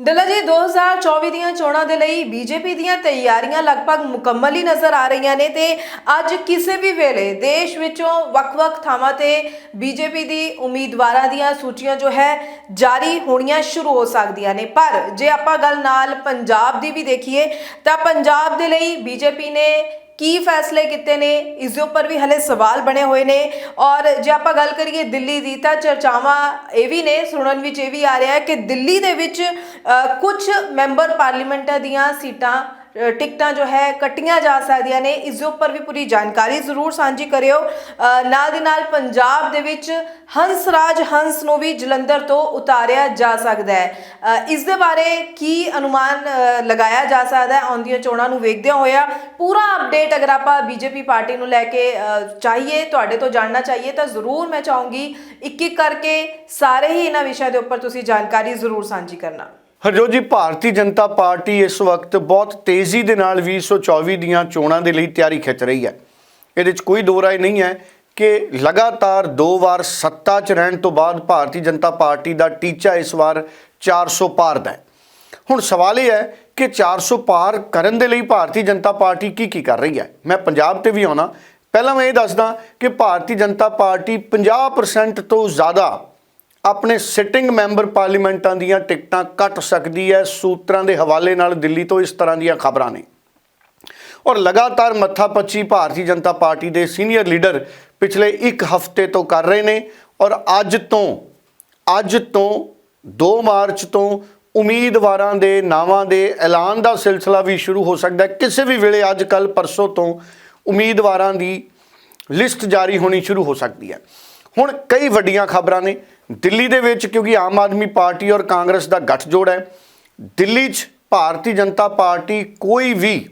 ਡੱਲਾ ਜੀ 2024 ਦੀਆਂ ਚੋਣਾਂ ਦੇ ਲਈ ਬੀਜੇਪੀ ਦੀਆਂ ਤਿਆਰੀਆਂ ਲਗਭਗ ਮੁਕੰਮਲ ਹੀ ਨਜ਼ਰ ਆ ਰਹੀਆਂ ਨੇ ਤੇ ਅੱਜ ਕਿਸੇ ਵੀ ਵੇਲੇ ਦੇਸ਼ ਵਿੱਚੋਂ ਵੱਖ-ਵੱਖ ਥਾਵਾਂ ਤੇ ਬੀਜੇਪੀ ਦੀ ਉਮੀਦਵਾਰਾਂ ਦੀਆਂ ਸੂਚੀਆਂ ਜੋ ਹੈ ਜਾਰੀ ਹੋਣੀਆਂ ਸ਼ੁਰੂ ਹੋ ਸਕਦੀਆਂ ਨੇ। ਪਰ ਜੇ ਆਪਾਂ ਗੱਲ ਨਾਲ ਪੰਜਾਬ ਦੀ ਵੀ ਦੇਖੀਏ ਤਾਂ ਪੰਜਾਬ ਦੇ ਲਈ ਬੀਜੇਪੀ ਨੇ ਕੀ ਫੈਸਲੇ ਕੀਤੇ ਨੇ? ਇਸ ਦੇ ਉੱਪਰ ਵੀ ਹਲੇ ਸਵਾਲ ਬਣੇ ਹੋਏ ਨੇ। ਔਰ ਜੇ ਆਪਾਂ ਗੱਲ ਕਰੀਏ ਦਿੱਲੀ ਦੀ ਤਾਂ ਚਰਚਾਵਾਂ ਇਹ ਵੀ ਨੇ, ਸੁਣਨ ਵਿੱਚ ਇਹ ਵੀ ਆ ਰਿਹਾ ਹੈ ਕਿ ਦਿੱਲੀ ਦੇ ਵਿੱਚ ਕੁਝ ਮੈਂਬਰ ਪਾਰਲੀਮੈਂਟਾਂ ਦੀਆਂ ਸੀਟਾਂ ਟਿਕਟਾਂ ਜੋ ਹੈ ਕੱਟੀਆਂ ਜਾ ਸਕਦੀਆਂ ਨੇ। ਇਸ ਦੇ ਉੱਪਰ ਵੀ ਪੂਰੀ ਜਾਣਕਾਰੀ ਜ਼ਰੂਰ ਸਾਂਝੀ ਕਰਿਓ। ਨਾਲ ਦੀ ਨਾਲ ਪੰਜਾਬ ਦੇ ਵਿੱਚ ਹੰਸ ਰਾਜ ਹੰਸ ਨੂੰ ਵੀ ਜਲੰਧਰ ਤੋਂ ਉਤਾਰਿਆ ਜਾ ਸਕਦਾ ਹੈ। ਇਸ ਦੇ ਬਾਰੇ ਕੀ ਅਨੁਮਾਨ ਲਗਾਇਆ ਜਾ ਸਕਦਾ ਹੈ? ਆਉਂਦੀਆਂ ਚੋਣਾਂ ਨੂੰ ਵੇਖਦਿਆਂ ਹੋਇਆ ਪੂਰਾ ਅਪਡੇਟ ਅਗਰ ਆਪਾਂ ਬੀਜੇਪੀ ਪਾਰਟੀ ਨੂੰ ਲੈ ਕੇ ਚਾਹੀਏ, ਤੁਹਾਡੇ ਤੋਂ ਜਾਣਨਾ ਚਾਹੀਏ, ਤਾਂ ਜ਼ਰੂਰ ਮੈਂ ਚਾਹੂੰਗੀ ਇੱਕ ਇੱਕ ਕਰਕੇ ਸਾਰੇ ਹੀ ਇਹਨਾਂ ਵਿਸ਼ਿਆਂ ਦੇ ਉੱਪਰ ਤੁਸੀਂ ਜਾਣਕਾਰੀ ਜ਼ਰੂਰ ਸਾਂਝੀ ਕਰਨਾ। ਹਰਜੋਤ ਜੀ ਭਾਰਤੀ ਜਨਤਾ ਪਾਰਟੀ ਇਸ ਵਕਤ ਬਹੁਤ ਤੇਜ਼ੀ ਦੇ ਨਾਲ 2024 ਦੀਆਂ ਚੋਣਾਂ ਦੇ ਲਈ ਤਿਆਰੀ ਖਿੱਚ ਰਹੀ ਹੈ। ਇਹਦੇ 'ਚ ਕੋਈ ਦੋ ਰਾਏ ਨਹੀਂ ਹੈ ਕਿ ਲਗਾਤਾਰ ਦੋ ਵਾਰ ਸੱਤਾ 'ਚ ਰਹਿਣ ਤੋਂ ਬਾਅਦ ਭਾਰਤੀ ਜਨਤਾ ਪਾਰਟੀ ਦਾ ਟੀਚਾ ਇਸ ਵਾਰ 400 ਪਾਰ ਦਾ ਹੈ। ਹੁਣ ਸਵਾਲ ਇਹ ਹੈ ਕਿ 400 ਪਾਰ ਕਰਨ ਦੇ ਲਈ ਭਾਰਤੀ ਜਨਤਾ ਪਾਰਟੀ ਕੀ ਕੀ ਕਰ ਰਹੀ ਹੈ? ਮੈਂ ਪੰਜਾਬ ਤੇ ਵੀ ਆਉਣਾ। ਪਹਿਲਾਂ ਮੈਂ ਇਹ ਦੱਸਦਾ ਕਿ ਭਾਰਤੀ ਜਨਤਾ ਪਾਰਟੀ 50% ਤੋਂ ਜ਼ਿਆਦਾ ਆਪਣੇ ਸਿਟਿੰਗ ਮੈਂਬਰ ਪਾਰਲੀਮੈਂਟਾਂ ਦੀਆਂ ਟਿਕਟਾਂ ਕੱਟ ਸਕਦੀ ਹੈ, ਸੂਤਰਾਂ ਦੇ ਹਵਾਲੇ ਨਾਲ ਦਿੱਲੀ ਤੋਂ ਇਸ ਤਰ੍ਹਾਂ ਦੀਆਂ ਖਬਰਾਂ ਨੇ। ਔਰ ਲਗਾਤਾਰ ਮੱਥਾ ਪੱਚੀ ਭਾਰਤੀ ਜਨਤਾ ਪਾਰਟੀ ਦੇ ਸੀਨੀਅਰ ਲੀਡਰ ਪਿਛਲੇ ਇੱਕ ਹਫ਼ਤੇ ਤੋਂ ਕਰ ਰਹੇ ਨੇ ਔਰ ਅੱਜ ਤੋਂ ਅੱਜ ਤੋਂ 2 ਮਾਰਚ ਤੋਂ ਉਮੀਦਵਾਰਾਂ ਦੇ ਨਾਵਾਂ ਦੇ ਐਲਾਨ ਦਾ ਸਿਲਸਿਲਾ ਵੀ ਸ਼ੁਰੂ ਹੋ ਸਕਦਾ ਹੈ। ਕਿਸੇ ਵੀ ਵੇਲੇ ਅੱਜ ਕੱਲ ਪਰਸੋਂ ਤੋਂ ਉਮੀਦਵਾਰਾਂ ਦੀ ਲਿਸਟ ਜਾਰੀ ਹੋਣੀ ਸ਼ੁਰੂ ਹੋ ਸਕਦੀ ਹੈ। ਹੁਣ ਕਈ ਵੱਡੀਆਂ ਖਬਰਾਂ ਨੇ। ਦਿੱਲੀ ਦੇ ਵਿੱਚ, ਕਿਉਂਕਿ ਆਮ ਆਦਮੀ ਪਾਰਟੀ ਔਰ ਕਾਂਗਰਸ ਦਾ ਗੱਠਜੋੜ ਹੈ, ਦਿੱਲੀ 'ਚ ਭਾਰਤੀ ਜਨਤਾ ਪਾਰਟੀ ਕੋਈ ਵੀ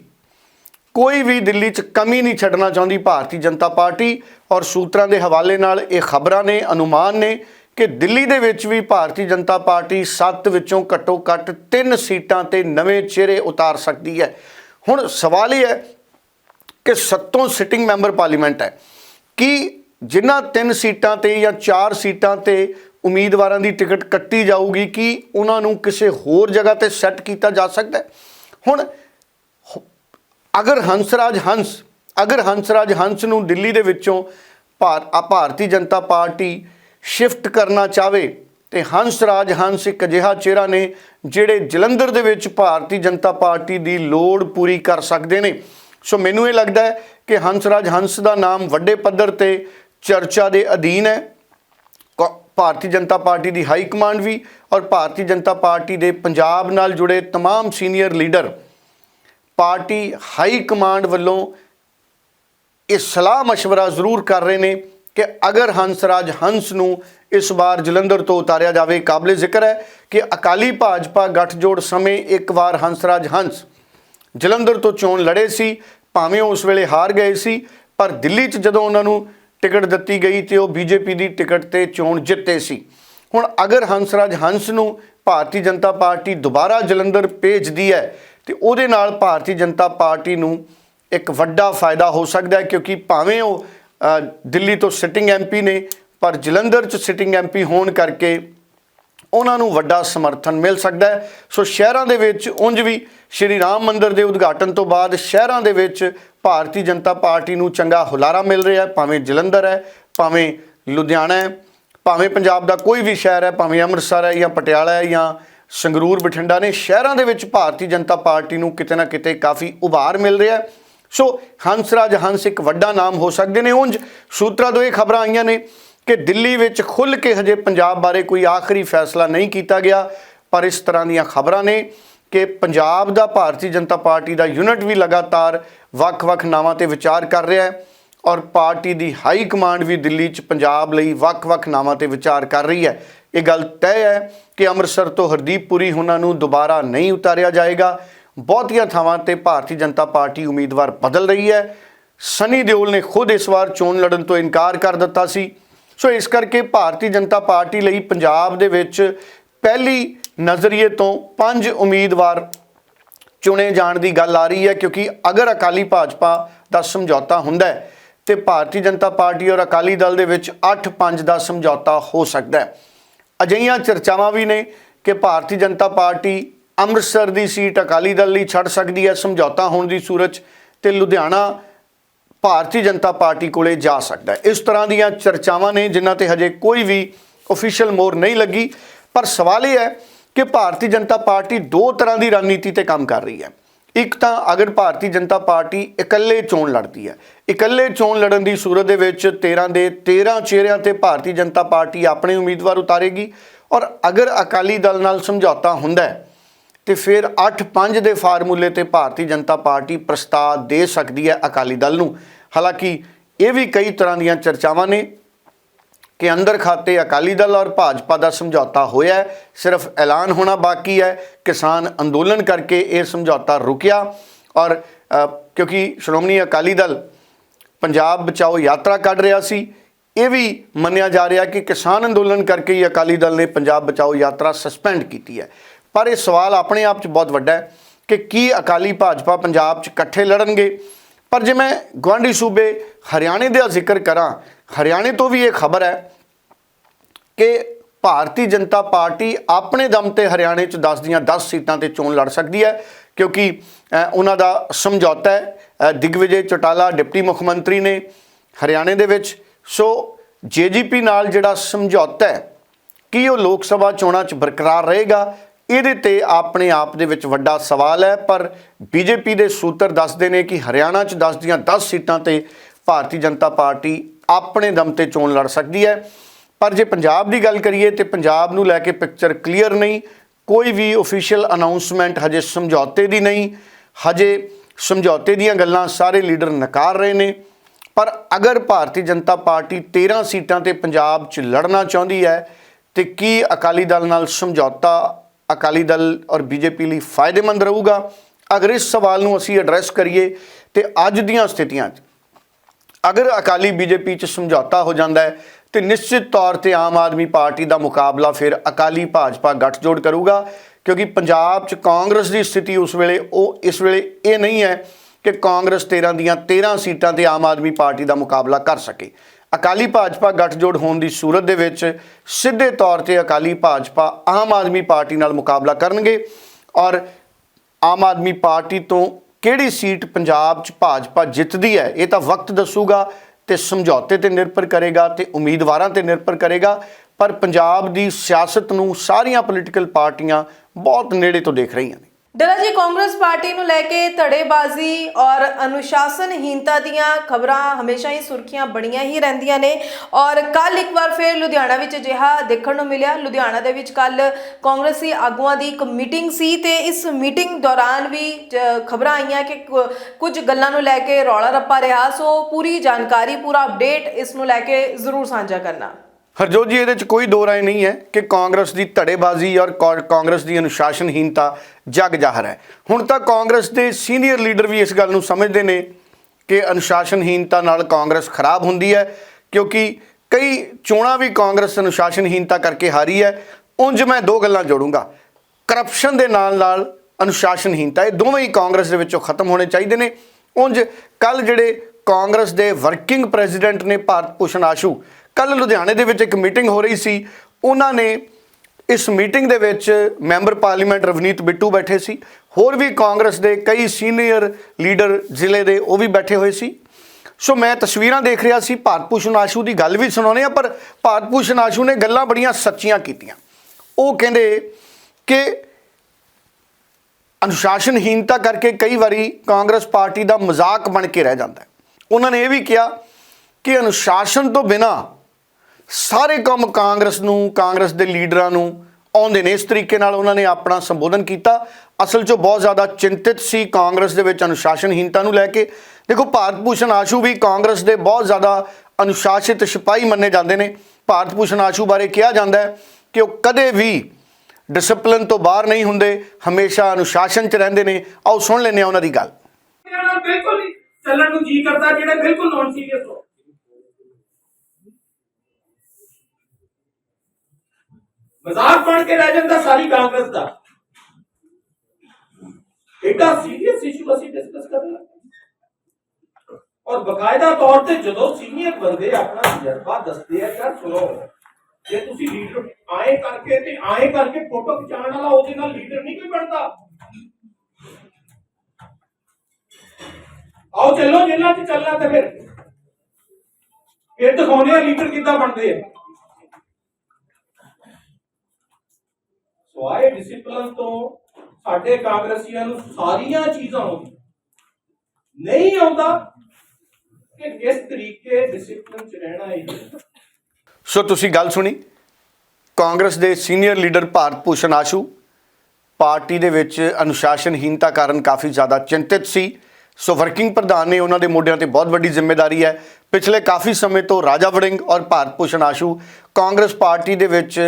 ਕੋਈ ਵੀ ਦਿੱਲੀ 'ਚ ਕਮੀ ਨਹੀਂ ਛੱਡਣਾ ਚਾਹੁੰਦੀ ਭਾਰਤੀ ਜਨਤਾ ਪਾਰਟੀ ਔਰ ਸੂਤਰਾਂ ਦੇ ਹਵਾਲੇ ਨਾਲ ਇਹ ਖਬਰਾਂ ਨੇ, ਅਨੁਮਾਨ ਨੇ ਕਿ ਦਿੱਲੀ ਦੇ ਵਿੱਚ ਵੀ ਭਾਰਤੀ ਜਨਤਾ ਪਾਰਟੀ 7 ਵਿੱਚੋਂ ਘੱਟੋ ਘੱਟ 3 ਸੀਟਾਂ ਤੇ ਨਵੇਂ ਚਿਹਰੇ ਉਤਾਰ ਸਕਦੀ ਹੈ। ਹੁਣ ਸਵਾਲ ਇਹ ਹੈ ਕਿ ਸੱਤੋਂ ਸਿਟਿੰਗ ਮੈਂਬਰ ਪਾਰਲੀਮੈਂਟ ਹੈ, ਕੀ ਜਿਨ੍ਹਾਂ ਤਿੰਨ ਸੀਟਾਂ ਤੇ ਜਾਂ ਚਾਰ ਸੀਟਾਂ ਤੇ ਉਮੀਦਵਾਰਾਂ ਦੀ ਟਿਕਟ ਕੱਟੀ ਜਾਊਗੀ, ਕਿ ਉਹਨਾਂ ਨੂੰ ਕਿਸੇ ਹੋਰ ਜਗ੍ਹਾ ਤੇ ਸੈੱਟ ਕੀਤਾ ਜਾ ਸਕਦਾ ਹੈ? ਹੁਣ ਅਗਰ ਹੰਸਰਾਜ ਹੰਸ, ਅਗਰ ਹੰਸਰਾਜ ਹੰਸ ਨੂੰ ਦਿੱਲੀ ਦੇ ਵਿੱਚੋਂ ਭਾਰ- ਭਾਰਤੀ ਜਨਤਾ ਪਾਰਟੀ ਸ਼ਿਫਟ ਕਰਨਾ ਚਾਵੇ ਤੇ ਹੰਸਰਾਜ ਹੰਸ ਇੱਕ ਅਜਿਹਾ ਚਿਹਰਾ ਨੇ ਜਿਹੜੇ ਜਲੰਧਰ ਦੇ ਵਿੱਚ ਭਾਰਤੀ ਜਨਤਾ ਪਾਰਟੀ ਦੀ ਲੋੜ ਪੂਰੀ ਕਰ ਸਕਦੇ ਨੇ। ਸੋ ਮੈਨੂੰ ਇਹ ਲੱਗਦਾ ਹੈ ਕਿ ਹੰਸਰਾਜ ਹੰਸ ਦਾ ਨਾਮ ਵੱਡੇ ਪੱਧਰ ਤੇ ਚਰਚਾ ਦੇ ਅਧੀਨ ਹੈ ਕੋ- ਭਾਰਤੀ ਜਨਤਾ ਪਾਰਟੀ ਦੀ ਹਾਈ ਕਮਾਂਡ ਵੀ ਔਰ ਭਾਰਤੀ ਜਨਤਾ ਪਾਰਟੀ ਦੇ ਪੰਜਾਬ ਨਾਲ ਜੁੜੇ तमाम senior leader party high command ਵੱਲੋਂ ਇਹ ਸਲਾਹ مشورہ ਜ਼ਰੂਰ ਕਰ ਰਹੇ ਨੇ ਕਿ ਅਗਰ ਹੰਸਰਾਜ ਹੰਸ ਨੂੰ ਇਸ ਵਾਰ ਜਲੰਧਰ ਤੋਂ ਉਤਾਰਿਆ ਜਾਵੇ ਕਾਬਲੇ ਜ਼ਿਕਰ ਹੈ ਕਿ ਅਕਾਲੀ ਭਾਜਪਾ ਗੱਠਜੋੜ ਸਮੇਂ ਇੱਕ ਵਾਰ ਹੰਸਰਾਜ ਹੰਸ ਜਲੰਧਰ ਤੋਂ ਚੋਣ ਲੜੇ ਸੀ ਭਾਵੇਂ ਉਹ ਉਸ ਵੇਲੇ ਹਾਰ ਗਏ ਸੀ ਪਰ ਦਿੱਲੀ 'ਚ ਜਦੋਂ ਉਹਨਾਂ ਨੂੰ ਟਿਕਟ ਦਿੱਤੀ ਗਈ ਤੇ ਉਹ ਬੀਜੇਪੀ ਦੀ ਟਿਕਟ ਤੇ ਚੋਣ ਜਿੱਤੇ ਸੀ। ਹੁਣ ਅਗਰ ਹੰਸਰਾਜ ਹੰਸ ਨੂੰ ਭਾਰਤੀ ਜਨਤਾ ਪਾਰਟੀ ਦੁਬਾਰਾ ਜਲੰਧਰ ਭੇਜਦੀ ਹੈ, ਤੇ ਉਹਦੇ ਨਾਲ ਭਾਰਤੀ ਜਨਤਾ ਪਾਰਟੀ ਨੂੰ ਇੱਕ ਵੱਡਾ ਫਾਇਦਾ ਹੋ ਸਕਦਾ ਹੈ, ਕਿਉਂਕਿ ਭਾਵੇਂ ਉਹ ਦਿੱਲੀ ਤੋਂ ਸਿਟਿੰਗ ਐਮਪੀ ਨੇ, ਪਰ ਜਲੰਧਰ 'ਚ ਸਿਟਿੰਗ ਐਮਪੀ ਹੋਣ ਕਰਕੇ ਉਹਨਾਂ ਨੂੰ ਵੱਡਾ ਸਮਰਥਨ ਮਿਲ ਸਕਦਾ ਹੈ। ਸੋ ਸ਼ਹਿਰਾਂ ਦੇ ਵਿੱਚ ਉਂਝ ਵੀ ਸ਼੍ਰੀ ਰਾਮ ਮੰਦਿਰ ਦੇ ਉਦਘਾਟਨ ਤੋਂ ਬਾਅਦ ਸ਼ਹਿਰਾਂ ਦੇ ਵਿੱਚ ਭਾਰਤੀ ਜਨਤਾ ਪਾਰਟੀ ਨੂੰ ਚੰਗਾ ਹੁਲਾਰਾ ਮਿਲ ਰਿਹਾ ਹੈ। ਭਾਵੇਂ ਜਲੰਧਰ ਹੈ, ਭਾਵੇਂ ਲੁਧਿਆਣਾ ਹੈ, ਭਾਵੇਂ ਪੰਜਾਬ ਦਾ ਕੋਈ ਵੀ ਸ਼ਹਿਰ ਹੈ, ਭਾਵੇਂ ਅੰਮ੍ਰਿਤਸਰ ਹੈ ਜਾਂ ਪਟਿਆਲਾ ਹੈ ਜਾਂ ਸੰਗਰੂਰ, ਬਠਿੰਡਾ ਨੇ ਸ਼ਹਿਰਾਂ ਦੇ ਵਿੱਚ ਭਾਰਤੀ ਜਨਤਾ ਪਾਰਟੀ ਨੂੰ ਕਿਤੇ ਨਾ ਕਿਤੇ ਕਾਫੀ ਉਭਾਰ ਮਿਲ ਰਿਹਾ ਹੈ। ਸੋ ਹੰਸਰਾਜ ਹੰਸ ਇੱਕ ਵੱਡਾ ਨਾਮ ਹੋ ਸਕਦੇ ਨੇ। ਉਂਝ ਸੂਤਰਾਂ ਤੋਂ ਇਹ ਖਬਰਾਂ ਆਈਆਂ ਨੇ ਕਿ ਦਿੱਲੀ ਵਿੱਚ ਖੁੱਲ ਕੇ ਹਜੇ ਪੰਜਾਬ ਬਾਰੇ ਕੋਈ ਆਖਰੀ ਫੈਸਲਾ ਨਹੀਂ ਕੀਤਾ ਗਿਆ, ਪਰ ਇਸ ਤਰ੍ਹਾਂ ਦੀਆਂ ਖਬਰਾਂ ਨੇ ਕਿ ਪੰਜਾਬ ਦਾ ਭਾਰਤੀ ਜਨਤਾ ਪਾਰਟੀ ਦਾ ਯੂਨਿਟ ਵੀ ਲਗਾਤਾਰ ਵੱਖ-ਵੱਖ ਨਾਵਾਂ ਤੇ ਵਿਚਾਰ ਕਰ ਰਿਹਾ ਹੈ ਔਰ ਪਾਰਟੀ ਦੀ ਹਾਈ ਕਮਾਂਡ ਵੀ ਦਿੱਲੀ 'ਚ ਪੰਜਾਬ ਲਈ ਵੱਖ-ਵੱਖ ਨਾਵਾਂ ਤੇ ਵਿਚਾਰ ਕਰ ਰਹੀ ਹੈ। ਇਹ ਗੱਲ ਤੈਅ ਹੈ ਕਿ ਅੰਮ੍ਰਿਤਸਰ ਤੋਂ ਹਰਦੀਪ ਪੁਰੀ ਉਹਨਾਂ ਨੂੰ ਦੁਬਾਰਾ ਨਹੀਂ ਉਤਾਰਿਆ ਜਾਏਗਾ। ਬਹੁਤੀਆਂ ਥਾਵਾਂ ਤੇ ਭਾਰਤੀ ਜਨਤਾ ਪਾਰਟੀ ਉਮੀਦਵਾਰ ਬਦਲ ਰਹੀ ਹੈ। ਸਨੀ ਦਿਓਲ ਨੇ ਖੁਦ ਇਸ ਵਾਰ ਚੋਣ ਲੜਨ ਤੋਂ ਇਨਕਾਰ ਕਰ ਦਿੱਤਾ ਸੀ। ਸੋ ਇਸ ਕਰਕੇ ਭਾਰਤੀ ਜਨਤਾ ਪਾਰਟੀ ਲਈ ਪੰਜਾਬ ਦੇ ਵਿੱਚ ਪਹਿਲੀ ਨਜ਼ਰੀਏ ਤੋਂ ਪੰਜ ਉਮੀਦਵਾਰ ਚੁਣੇ ਜਾਣ ਦੀ ਗੱਲ ਆ ਰਹੀ ਹੈ, ਕਿਉਂਕਿ ਅਗਰ ਅਕਾਲੀ ਭਾਜਪਾ ਦਾ ਸਮਝੌਤਾ ਹੁੰਦਾ ਹੈ, ਤੇ ਭਾਰਤੀ ਜਨਤਾ ਪਾਰਟੀ ਔਰ ਅਕਾਲੀ ਦਲ ਦੇ ਵਿੱਚ 8-5 ਦਾ ਸਮਝੌਤਾ ਹੋ ਸਕਦਾ ਹੈ। ਅਜਿਹੀਆਂ ਚਰਚਾਵਾਂ ਵੀ ਨੇ ਕਿ ਭਾਰਤੀ ਜਨਤਾ ਪਾਰਟੀ ਅੰਮ੍ਰਿਤਸਰ ਦੀ ਸੀਟ ਅਕਾਲੀ ਦਲ ਲਈ ਛੱਡ ਸਕਦੀ ਹੈ, ਸਮਝੌਤਾ ਹੋਣ ਦੀ ਸੂਰਤ 'ਚ ਤੇ ਲੁਧਿਆਣਾ ਭਾਰਤੀ ਜਨਤਾ ਪਾਰਟੀ ਕੋਲੇ ਜਾ ਸਕਦਾ ਹੈ। ਇਸ ਤਰ੍ਹਾਂ ਦੀਆਂ ਚਰਚਾਵਾਂ ਨੇ ਜਿਨ੍ਹਾਂ ਤੇ ਹਜੇ ਕੋਈ ਵੀ ਅਫੀਸ਼ੀਅਲ ਮੋਰ ਨਹੀਂ ਲੱਗੀ। ਪਰ ਸਵਾਲ ਇਹ ਹੈ ਕਿ ਭਾਰਤੀ ਜਨਤਾ ਪਾਰਟੀ ਦੋ ਤਰ੍ਹਾਂ ਦੀ ਰਣਨੀਤੀ ਤੇ ਕੰਮ ਕਰ ਰਹੀ ਹੈ। ਇੱਕ ਤਾਂ ਅਗਰ ਭਾਰਤੀ ਜਨਤਾ ਪਾਰਟੀ ਇਕੱਲੇ ਚੋਣ ਲੜਦੀ ਹੈ। ਇਕੱਲੇ ਚੋਣ ਲੜਨ ਦੀ ਸੂਰਤ ਦੇ ਵਿੱਚ 13 ਦੇ 13 ਚਿਹਰਿਆਂ ਤੇ ਭਾਰਤੀ ਜਨਤਾ ਪਾਰਟੀ ਆਪਣੇ ਉਮੀਦਵਾਰ ਉਤਾਰੇਗੀ। ਔਰ ਅਗਰ ਅਕਾਲੀ ਦਲ ਨਾਲ ਸਮਝੌਤਾ ਹੁੰਦਾ ਹੈ, ਤੇ ਫਿਰ 8-5 ਦੇ ਫਾਰਮੂਲੇ ਤੇ ਭਾਰਤੀ ਜਨਤਾ ਪਾਰਟੀ ਪ੍ਰਸਤਾਵ ਦੇ ਸਕਦੀ ਹੈ ਅਕਾਲੀ ਦਲ ਨੂੰ। ਹਾਲਾਂਕਿ ਇਹ ਵੀ ਕਈ ਤਰ੍ਹਾਂ ਦੀਆਂ ਚਰਚਾਵਾਂ ਨੇ ਕਿ ਅੰਦਰ ਖਾਤੇ ਅਕਾਲੀ ਦਲ ਔਰ ਭਾਜਪਾ ਦਾ ਸਮਝੌਤਾ ਹੋਇਆ ਸਿਰਫ ਐਲਾਨ ਹੋਣਾ ਬਾਕੀ ਹੈ, ਕਿਸਾਨ ਅੰਦੋਲਨ ਕਰਕੇ ਇਹ ਸਮਝੌਤਾ ਰੁਕਿਆ ਔਰ ਕਿਉਂਕਿ ਸ਼੍ਰੋਮਣੀ ਅਕਾਲੀ ਦਲ ਪੰਜਾਬ ਬਚਾਓ ਯਾਤਰਾ ਕੱਢ ਰਿਹਾ ਸੀ, ਇਹ ਵੀ ਮੰਨਿਆ ਜਾ ਰਿਹਾ ਕਿ ਕਿਸਾਨ ਅੰਦੋਲਨ ਕਰਕੇ ਹੀ ਅਕਾਲੀ ਦਲ ਨੇ ਪੰਜਾਬ ਬਚਾਓ ਯਾਤਰਾ ਸਸਪੈਂਡ ਕੀਤੀ ਹੈ। ਪਰ ਇਹ ਸਵਾਲ ਆਪਣੇ ਆਪ 'ਚ ਬਹੁਤ ਵੱਡਾ ਹੈ ਕਿ ਕੀ ਅਕਾਲੀ ਭਾਜਪਾ ਪੰਜਾਬ 'ਚ ਇਕੱਠੇ ਲੜਨਗੇ? ਪਰ ਜੇ ਮੈਂ ਗਵਾਂਢੀ ਸੂਬੇ ਹਰਿਆਣੇ ਦਾ ਜ਼ਿਕਰ ਕਰਾਂ ਹਰਿਆਣੇ ਤੋਂ ਵੀ ਇਹ ਖਬਰ ਹੈ ਕਿ ਭਾਰਤੀ ਜਨਤਾ ਪਾਰਟੀ ਆਪਣੇ ਦਮ ਤੇ ਹਰਿਆਣੇ 'ਚ 10 ਦੀਆਂ 10 ਸੀਟਾਂ ਤੇ ਚੋਣ ਲੜ ਸਕਦੀ ਹੈ ਕਿਉਂਕਿ ਉਹਨਾਂ ਦਾ ਸਮਝੌਤਾ ਹੈ ਅ, ਦਿਗਵਿਜੇ ਚੌਟਾਲਾ ਡਿਪਟੀ ਮੁੱਖ ਮੰਤਰੀ ਨੇ ਹਰਿਆਣੇ ਦੇ ਵਿੱਚ। ਸੋ ਜੇਜੀਪੀ ਨਾਲ ਜਿਹੜਾ ਸਮਝੌਤਾ ਹੈ ਕੀ ਉਹ ਲੋਕ ਸਭਾ ਚੋਣਾਂ 'ਚ ਬਰਕਰਾਰ ਰਹੇਗਾ? ਇਹਦੇ ਤੇ ਆਪਣੇ ਆਪ ਦੇ ਵਿੱਚ ਵੱਡਾ ਸਵਾਲ ਹੈ, ਪਰ ਬੀਜੇਪੀ ਦੇ ਸੂਤਰ ਦੱਸਦੇ ਨੇ ਕਿ ਹਰਿਆਣਾ 'ਚ 10 ਦੀਆਂ 10 ਸੀਟਾਂ ਤੇ ਭਾਰਤੀ ਜਨਤਾ ਪਾਰਟੀ ਆਪਣੇ ਦਮ ਤੇ ਚੋਣ ਲੜ ਸਕਦੀ ਹੈ। ਪਰ ਜੇ ਪੰਜਾਬ ਦੀ ਗੱਲ ਕਰੀਏ ਤੇ ਪੰਜਾਬ ਨੂੰ ਲੈ ਕੇ ਪਿਕਚਰ ਕਲੀਅਰ ਨਹੀਂ, ਕੋਈ ਵੀ ਅਫੀਸ਼ੀਅਲ ਅਨਾਉਂਸਮੈਂਟ ਹਜੇ ਸਮਝੌਤੇ ਦੀ ਨਹੀਂ। ਹਜੇ ਸਮਝੌਤੇ ਦੀਆਂ ਗੱਲਾਂ ਸਾਰੇ ਲੀਡਰ ਨਕਾਰ ਰਹੇ ਨੇ। ਪਰ ਅਗਰ ਭਾਰਤੀ ਜਨਤਾ ਪਾਰਟੀ 13 ਸੀਟਾਂ ਤੇ ਪੰਜਾਬ 'ਚ ਲੜਨਾ ਚਾਹੁੰਦੀ ਹੈ, ਤੇ ਕੀ ਅਕਾਲੀ ਦਲ ਨਾਲ ਸਮਝੌਤਾ ਅਕਾਲੀ ਦਲ ਔਰ ਬੀਜੇਪੀ ਲਈ ਫਾਇਦੇਮੰਦ ਰਹੂਗਾ। ਅਗਰ ਇਸ ਸਵਾਲ ਨੂੰ ਅਸੀਂ ਐਡਰੈਸ ਕਰੀਏ, ਤੇ ਅੱਜ ਦੀਆਂ ਸਥਿਤੀਆਂ 'ਚ ਅਗਰ ਅਕਾਲੀ ਬੀਜੇਪੀ 'ਚ ਸਮਝੌਤਾ ਹੋ ਜਾਂਦਾ ਹੈ, ਤੇ ਨਿਸ਼ਚਿਤ ਤੌਰ ਤੇ ਆਮ ਆਦਮੀ ਪਾਰਟੀ ਦਾ ਮੁਕਾਬਲਾ ਫਿਰ ਅਕਾਲੀ ਭਾਜਪਾ ਗੱਠਜੋੜ ਕਰੂਗਾ, ਕਿਉਂਕਿ ਪੰਜਾਬ 'ਚ ਕਾਂਗਰਸ ਦੀ ਸਥਿਤੀ ਉਸ ਵੇਲੇ, ਉਹ ਇਸ ਵੇਲੇ ਇਹ ਨਹੀਂ ਹੈ ਕਿ ਕਾਂਗਰਸ 13 ਦੀਆਂ 13 ਸੀਟਾਂ ਤੇ ਆਮ ਆਦਮੀ ਪਾਰਟੀ ਦਾ ਮੁਕਾਬਲਾ ਕਰ ਸਕੇ। ਅਕਾਲੀ ਭਾਜਪਾ ਗੱਠਜੋੜ ਹੋਣ ਦੀ ਸੂਰਤ ਦੇ ਵਿੱਚ ਸਿੱਧੇ ਤੌਰ ਤੇ ਅਕਾਲੀ ਭਾਜਪਾ ਆਮ ਆਦਮੀ ਪਾਰਟੀ ਨਾਲ ਮੁਕਾਬਲਾ ਕਰਨਗੇ ਔਰ ਆਮ ਆਦਮੀ ਪਾਰਟੀ ਤੋਂ ਕਿਹੜੀ ਸੀਟ ਪੰਜਾਬ 'ਚ ਭਾਜਪਾ ਜਿੱਤਦੀ ਹੈ, ਇਹ ਤਾਂ ਵਕਤ ਦੱਸੂਗਾ ਤੇ ਸਮਝੌਤੇ ਤੇ ਨਿਰਭਰ ਕਰੇਗਾ ਤੇ ਉਮੀਦਵਾਰਾਂ ਤੇ ਨਿਰਭਰ ਕਰੇਗਾ, ਪਰ ਪੰਜਾਬ ਦੀ ਸਿਆਸਤ ਨੂੰ ਸਾਰੀਆਂ ਪੋਲੀਟੀਕਲ ਪਾਰਟੀਆਂ ਬਹੁਤ ਨੇੜੇ ਤੋਂ ਦੇਖ ਰਹੀਆਂ ਨੇ। ਡਰਾ ਜੀ, ਕਾਂਗਰਸ ਪਾਰਟੀ ਨੂੰ ਲੈ ਕੇ ਧੜੇਬਾਜ਼ੀ ਔਰ ਅਨੁਸ਼ਾਸਨਹੀਨਤਾ ਦੀਆਂ ਖਬਰਾਂ ਹਮੇਸ਼ਾ ਹੀ ਸੁਰਖੀਆਂ ਬਣੀਆਂ ਹੀ ਰਹਿੰਦੀਆਂ ਨੇ। ਔਰ ਕੱਲ ਇੱਕ ਵਾਰ ਫਿਰ ਲੁਧਿਆਣਾ ਵਿੱਚ ਅਜਿਹਾ ਦੇਖਣ ਨੂੰ ਮਿਲਿਆ। ਲੁਧਿਆਣਾ ਦੇ ਵਿੱਚ ਕੱਲ ਕਾਂਗਰਸੀ ਆਗੂਆਂ ਦੀ ਇੱਕ ਮੀਟਿੰਗ ਸੀ ਤੇ ਇਸ ਮੀਟਿੰਗ ਦੌਰਾਨ ਵੀ ਖਬਰਾਂ ਆਈਆਂ ਕਿ ਕੁਝ ਗੱਲਾਂ ਨੂੰ ਲੈ ਕੇ ਰੌਲਾ ਰੱਪਾ ਰਿਹਾ। ਸੋ ਪੂਰੀ ਜਾਣਕਾਰੀ, ਪੂਰਾ ਅਪਡੇਟ ਇਸ ਨੂੰ ਲੈ ਕੇ ਜ਼ਰੂਰ ਸਾਂਝਾ ਕਰਨਾ। ਹਰਜੋਤ ਜੀ, ਇਹਦੇ 'ਚ ਕੋਈ ਦੋ ਰਾਏ ਨਹੀਂ ਹੈ ਕਿ ਕਾਂਗਰਸ ਦੀ ਧੜੇਬਾਜ਼ੀ ਔਰ ਕਾ- ਕਾਂਗਰਸ ਦੀ ਅਨੁਸ਼ਾਸਨਹੀਨਤਾ ਜਗ ਜ਼ਾਹਰ ਹੈ। ਹੁਣ ਤਾਂ ਕਾਂਗਰਸ ਦੇ ਸੀਨੀਅਰ ਲੀਡਰ ਵੀ ਇਸ ਗੱਲ ਨੂੰ ਸਮਝਦੇ ਨੇ ਕਿ ਅਨੁਸ਼ਾਸਨਹੀਨਤਾ ਨਾਲ ਕਾਂਗਰਸ ਖਰਾਬ ਹੁੰਦੀ ਹੈ, ਕਿਉਂਕਿ ਕਈ ਚੋਣਾਂ ਵੀ ਕਾਂਗਰਸ ਅਨੁਸ਼ਾਸਨਹੀਨਤਾ ਕਰਕੇ ਹਾਰੀ ਹੈ। ਉਂਝ ਮੈਂ ਦੋ ਗੱਲਾਂ ਜੋੜੂੰਗਾ। ਕਰਪਸ਼ਨ ਦੇ ਨਾਲ ਨਾਲ ਅਨੁਸ਼ਾਸਨਹੀਨਤਾ ਇਹ ਦੋਵੇਂ ਹੀ ਕਾਂਗਰਸ ਦੇ ਵਿੱਚੋਂ ਖਤਮ ਹੋਣੇ ਚਾਹੀਦੇ ਨੇ। ਉਂਝ ਕੱਲ ਜਿਹੜੇ ਕਾਂਗਰਸ ਦੇ ਵਰਕਿੰਗ ਪ੍ਰੈਜ਼ੀਡੈਂਟ ਨੇ ਭਾਰਤ ਭੂਸ਼ਣ ਆਸ਼ੂ ਕੱਲ ਲੁਧਿਆਣੇ ਦੇ ਵਿੱਚ ਇੱਕ ਮੀਟਿੰਗ ਹੋ ਰਹੀ ਸੀ। ਉਹਨਾਂ ਨੇ ਇਸ ਮੀਟਿੰਗ ਦੇ ਵਿੱਚ ਮੈਂਬਰ ਪਾਰਲੀਮੈਂਟ ਰਵਨੀਤ ਬਿੱਟੂ ਬੈਠੇ ਸੀ। ਹੋਰ ਵੀ ਕਾਂਗਰਸ ਦੇ ਕਈ ਸੀਨੀਅਰ ਲੀਡਰ ਜ਼ਿਲ੍ਹੇ ਦੇ ਉਹ ਵੀ ਬੈਠੇ ਹੋਏ ਸੀ। ਸੋ ਮੈਂ ਤਸਵੀਰਾਂ ਦੇਖ ਰਿਹਾ ਸੀ, ਭਾਰਤ ਭੂਸ਼ਣ ਆਸ਼ੂ ਦੀ ਗੱਲ ਵੀ ਸੁਣਾਉਣੇ ਆ ਪਰ ਭਾਰਤ ਭੂਸ਼ਣ ਆਸ਼ੂ ਨੇ ਗੱਲਾਂ ਬੜੀਆਂ ਸੱਚੀਆਂ ਕੀਤੀਆਂ। ਉਹ ਕਹਿੰਦੇ ਕਿ ਅਨੁਸ਼ਾਸਨਹੀਨਤਾ ਕਰਕੇ ਕਈ ਵਾਰੀ ਕਾਂਗਰਸ ਪਾਰਟੀ ਦਾ ਮਜ਼ਾਕ ਬਣ ਕੇ ਰਹਿ ਜਾਂਦਾ ਹੈ। ਉਹਨਾਂ ਨੇ ਇਹ ਵੀ ਕਿਹਾ ਕਿ ਅਨੁਸ਼ਾਸਨ ਤੋਂ ਬਿਨਾ ਸਾਰੇ ਕੰਮ ਕਾਂਗਰਸ ਨੂੰ, ਕਾਂਗਰਸ ਦੇ ਲੀਡਰਾਂ ਨੂੰ ਆਉਂਦੇ ਨੇ। ਇਸ ਤਰੀਕੇ ਨਾਲ ਉਹਨਾਂ ਨੇ ਆਪਣਾ ਸੰਬੋਧਨ ਕੀਤਾ। ਅਸਲ 'ਚ ਬਹੁਤ ਜ਼ਿਆਦਾ ਚਿੰਤਿਤ ਸੀ ਕਾਂਗਰਸ ਦੇ ਵਿੱਚ ਅਨੁਸ਼ਾਸਨਹੀਨਤਾ ਨੂੰ ਲੈ ਕੇ। ਦੇਖੋ, ਭਾਰਤ ਭੂਸ਼ਣ ਆਸ਼ੂ ਵੀ ਕਾਂਗਰਸ ਦੇ ਬਹੁਤ ਜ਼ਿਆਦਾ ਅਨੁਸ਼ਾਸਿਤ ਸਿਪਾਹੀ ਮੰਨੇ ਜਾਂਦੇ ਨੇ। ਭਾਰਤ ਭੂਸ਼ਣ ਆਸ਼ੂ ਬਾਰੇ ਕਿਹਾ ਜਾਂਦਾ ਹੈ ਕਿ ਉਹ ਕਦੇ ਵੀ ਡਿਸਪਲਿਨ ਤੋਂ ਬਾਹਰ ਨਹੀਂ ਹੁੰਦੇ। ਹਮੇਸ਼ਾ ਅਨੁਸ਼ਾਸਨ 'ਚ ਰਹਿੰਦੇ ਨੇ। ਆਓ ਸੁਣ ਲੈਂਦੇ ਹਾਂ ਉਹਨਾਂ ਦੀ ਗੱਲ। ਬਿਲਕੁਲ ਨਹੀਂ। ਚੱਲਣ ਨੂੰ ਜੀ ਕਰਦਾ ਜਿਹੜੇ ਬਿਲਕੁਲ ਨੌਨ ਸੀਰੀਅਸ ਹੋ। ਮਜ਼ਾਕ ਬਣ ਕੇ ਰਹਿ ਜਾਂਦਾ ਸਾਰੀ ਕਾਂਗਰਸ ਦਾ। 80 ਸੀਰੀਅਸ ਇਸ਼ੂ ਅਸੀਂ ਡਿਸਕਸ ਕਰ ਰਹੇ ਔਰ ਬਕਾਇਦਾ ਤੌਰ ਤੇ ਜਦੋਂ ਸੀਨੀਅਰ ਬੰਦੇ ਆਪਣਾ ਤਜਰਬਾ ਦੱਸਦੇ ਆ, ਯਾਰ ਸੁਣੋ, ਜੇ ਤੁਸੀਂ ਲੀਡਰ ਆਏ ਕਰਕੇ ਤੇ ਆਏ ਕਰਕੇ ਫੋਟੋ ਖਿਚਾਉਣ ਵਾਲਾ ਉਹਦੇ ਨਾਲ ਲੀਡਰ ਨਹੀਂ ਕੋਈ ਬਣਦਾ। ਆਓ ਚੱਲੋ ਜੇਲਾਂ 'ਚ ਚੱਲਣਾ ਤੇ ਫਿਰ। ਇਹ ਦਿਖਾਉਂਦੇ ਆ ਲੀਡਰ ਕਿੱਦਾਂ ਬਣਦੇ ਆ। ਸਵਾਏ ਡਿਸਪਲਿਨ ਤੋਂ ਸਾਡੇ ਕਾਂਗਰਸੀਆਂ ਨੂੰ ਸਾਰੀਆਂ ਚੀਜ਼ਾਂ ਆਉਂਦੀਆਂ। ਨਹੀਂ ਆਉਂਦਾ ਕਿ ਕਿਸ ਤਰੀਕੇ ਡਿਸਪਲਿਨ 'ਚ ਰਹਿਣਾ ਹੈ ਸੋ ਤੁਸੀਂ ਗੱਲ ਸੁਣੀ। ਕਾਂਗਰਸ ਦੇ senior leader Bharat Bhushan Ashu, party ਦੇ ਵਿੱਚ ਅਨੁਸ਼ਾਸਨਹੀਨਤਾ ਕਾਰਨ ਕਾਫੀ ਜ਼ਿਆਦਾ ਚਿੰਤਿਤ ਸੀ। ਸੋ ਵਰਕਿੰਗ ਪ੍ਰਧਾਨ ਨੇ ਉਹਨਾਂ ਦੇ ਮੋਢਿਆਂ ਤੇ ਬਹੁਤ ਵੱਡੀ ਜ਼ਿੰਮੇਵਾਰੀ ਹੈ। ਪਿਛਲੇ ਕਾਫੀ ਸਮੇਂ ਤੋਂ ਰਾਜਾ ਵੜਿੰਗ ਔਰ ਭਾਰਤ ਭੂਸ਼ਣ ਆਸ਼ੂ ਕਾਂਗਰਸ ਪਾਰਟੀ ਦੇ ਵਿੱਚ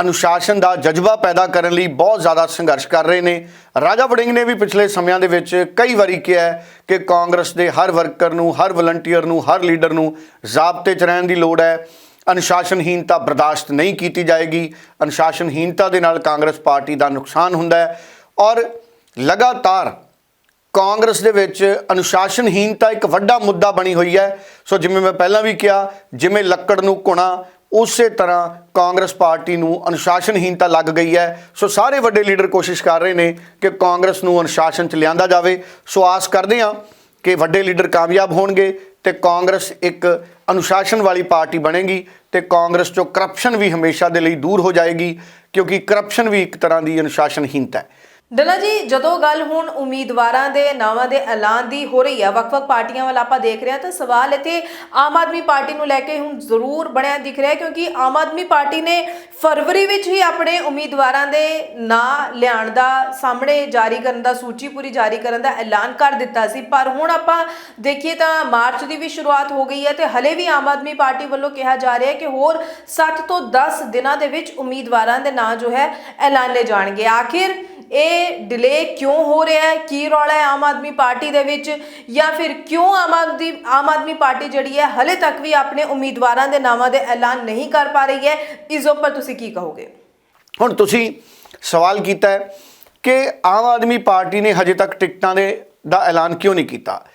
ਅਨੁਸ਼ਾਸਨ ਦਾ ਜਜ਼ਬਾ ਪੈਦਾ ਕਰਨ ਲਈ ਬਹੁਤ ਜ਼ਿਆਦਾ ਸੰਘਰਸ਼ ਕਰ ਰਹੇ ਨੇ। ਰਾਜਾ ਵੜਿੰਗ ਨੇ ਵੀ ਪਿਛਲੇ ਸਮਿਆਂ ਦੇ ਵਿੱਚ ਕਈ ਵਾਰੀ ਕਿਹਾ ਹੈ ਕਿ ਕਾਂਗਰਸ ਦੇ ਹਰ ਵਰਕਰ ਨੂੰ, ਹਰ ਵਲੰਟੀਅਰ ਨੂੰ, ਹਰ ਲੀਡਰ ਨੂੰ ਜ਼ਾਬਤੇ 'ਚ ਰਹਿਣ ਦੀ ਲੋੜ ਹੈ। ਅਨੁਸ਼ਾਸਨਹੀਨਤਾ ਬਰਦਾਸ਼ਤ ਨਹੀਂ ਕੀਤੀ ਜਾਏਗੀ। ਅਨੁਸ਼ਾਸਨਹੀਨਤਾ ਦੇ ਨਾਲ ਕਾਂਗਰਸ ਪਾਰਟੀ ਦਾ ਨੁਕਸਾਨ ਹੁੰਦਾ ਹੈ। ਔਰ ਲਗਾਤਾਰ ਕਾਂਗਰਸ ਦੇ ਵਿੱਚ ਅਨੁਸ਼ਾਸਨਹੀਨਤਾ ਇੱਕ ਵੱਡਾ ਮੁੱਦਾ ਬਣੀ ਹੋਈ ਹੈ। ਸੋ ਜਿਵੇਂ ਮੈਂ ਪਹਿਲਾਂ ਵੀ ਕਿਹਾ, ਜਿਵੇਂ ਲੱਕੜ ਨੂੰ ਘੁਣਾ ਉਸੇ ਤਰ੍ਹਾਂ ਕਾਂਗਰਸ ਪਾਰਟੀ ਨੂੰ ਅਨੁਸ਼ਾਸਨਹੀਨਤਾ ਲੱਗ ਗਈ ਹੈ। ਸੋ ਸਾਰੇ ਵੱਡੇ ਲੀਡਰ ਕੋਸ਼ਿਸ਼ ਕਰ ਰਹੇ ਨੇ ਕਿ ਕਾਂਗਰਸ ਨੂੰ ਅਨੁਸ਼ਾਸਨ ਚ ਲਿਆਂਦਾ ਜਾਵੇ। ਸੋ ਆਸ ਕਰਦੇ ਹਾਂ ਕਿ ਵੱਡੇ ਲੀਡਰ ਕਾਮਯਾਬ ਹੋਣਗੇ ਤੇ ਕਾਂਗਰਸ ਇੱਕ ਅਨੁਸ਼ਾਸਨ ਵਾਲੀ ਪਾਰਟੀ ਬਣੇਗੀ ਤੇ ਕਾਂਗਰਸ ਚੋਂ ਕਰਪਸ਼ਨ ਵੀ ਹਮੇਸ਼ਾ ਦੇ ਲਈ ਦੂਰ ਹੋ ਜਾਏਗੀ, ਕਿਉਂਕਿ ਕਰਪਸ਼ਨ ਵੀ ਇੱਕ ਤਰ੍ਹਾਂ ਦੀ ਅਨੁਸ਼ਾਸਨਹੀਨਤਾ ਹੈ। ਡੱਲਾ ਜੀ, ਜਦੋਂ ਗੱਲ ਹੁਣ ਉਮੀਦਵਾਰਾਂ ਦੇ ਨਾਵਾਂ ਦੇ ਐਲਾਨ ਦੀ ਹੋ ਰਹੀ ਹੈ ਵੱਖ-ਵੱਖ ਪਾਰਟੀਆਂ ਵੱਲ ਆਪਾਂ ਦੇਖ ਰਹੇ ਹਾਂ, ਤਾਂ ਸਵਾਲ ਇੱਥੇ ਆਮ ਆਦਮੀ ਪਾਰਟੀ ਨੂੰ ਲੈ ਕੇ ਹੁਣ ਜ਼ਰੂਰ ਬਣਿਆ ਦਿਖ ਰਿਹਾ ਹੈ ਕਿਉਂਕਿ ਆਮ ਆਦਮੀ ਪਾਰਟੀ ਨੇ ਫਰਵਰੀ ਵਿੱਚ ਹੀ ਆਪਣੇ ਉਮੀਦਵਾਰਾਂ ਦੇ ਨਾਂ ਲਿਆਉਣ ਦਾ ਸਾਹਮਣੇ ਜਾਰੀ ਕਰਨ ਦਾ ਸੂਚੀ ਪੂਰੀ ਜਾਰੀ ਕਰਨ ਦਾ ਐਲਾਨ ਕਰ ਦਿੱਤਾ ਸੀ। ਪਰ ਹੁਣ ਆਪਾਂ ਦੇਖੀਏ ਤਾਂ ਮਾਰਚ ਦੀ ਵੀ ਸ਼ੁਰੂਆਤ ਹੋ ਗਈ ਹੈ ਤੇ ਹਲੇ ਵੀ ਆਮ ਆਦਮੀ ਪਾਰਟੀ ਵੱਲੋਂ ਕਿਹਾ ਜਾ ਰਿਹਾ ਹੈ ਕਿ ਹੋਰ 60 ਤੋਂ 10 ਦਿਨਾਂ ਦੇ ਵਿੱਚ ਉਮੀਦਵਾਰਾਂ ਦੇ ਨਾਂ ਜੋ ਹੈ, ਐਲਾਨੇ ਜਾਣਗੇ। ਆਖਿਰ ਇਹ ਡਿਲੇ ਕਿਉਂ ਹੋ ਰਿਹਾ ਹੈ? ਕੀ ਰੌਲਾ ਹੈ ਆਮ ਆਦਮੀ ਪਾਰਟੀ ਦੇ ਵਿੱਚ? ਜਾਂ ਫਿਰ ਕਿਉਂ ਆਮ ਆਦਮੀ ਆਮ ਆਦਮੀ ਪਾਰਟੀ ਜਿਹੜੀ ਹੈ ਹਲੇ ਤੱਕ ਵੀ ਆਪਣੇ ਉਮੀਦਵਾਰਾਂ ਦੇ ਨਾਵਾਂ ਦੇ ਐਲਾਨ ਨਹੀਂ ਕਰ ਪਾ ਰਹੀ ਹੈ? ਇਸ ਉੱਪਰ ਤੁਸੀਂ ਕੀ ਕਹੋਗੇ? ਹੁਣ ਤੁਸੀਂ ਸਵਾਲ ਕੀਤਾ ਹੈ ਕਿ ਆਮ ਆਦਮੀ ਪਾਰਟੀ ਨੇ ਹਜੇ ਤੱਕ ਟਿਕਟਾਂ ਦੇ, ਦਾ ਐਲਾਨ ਕਿਉਂ ਨਹੀਂ ਕੀਤਾ?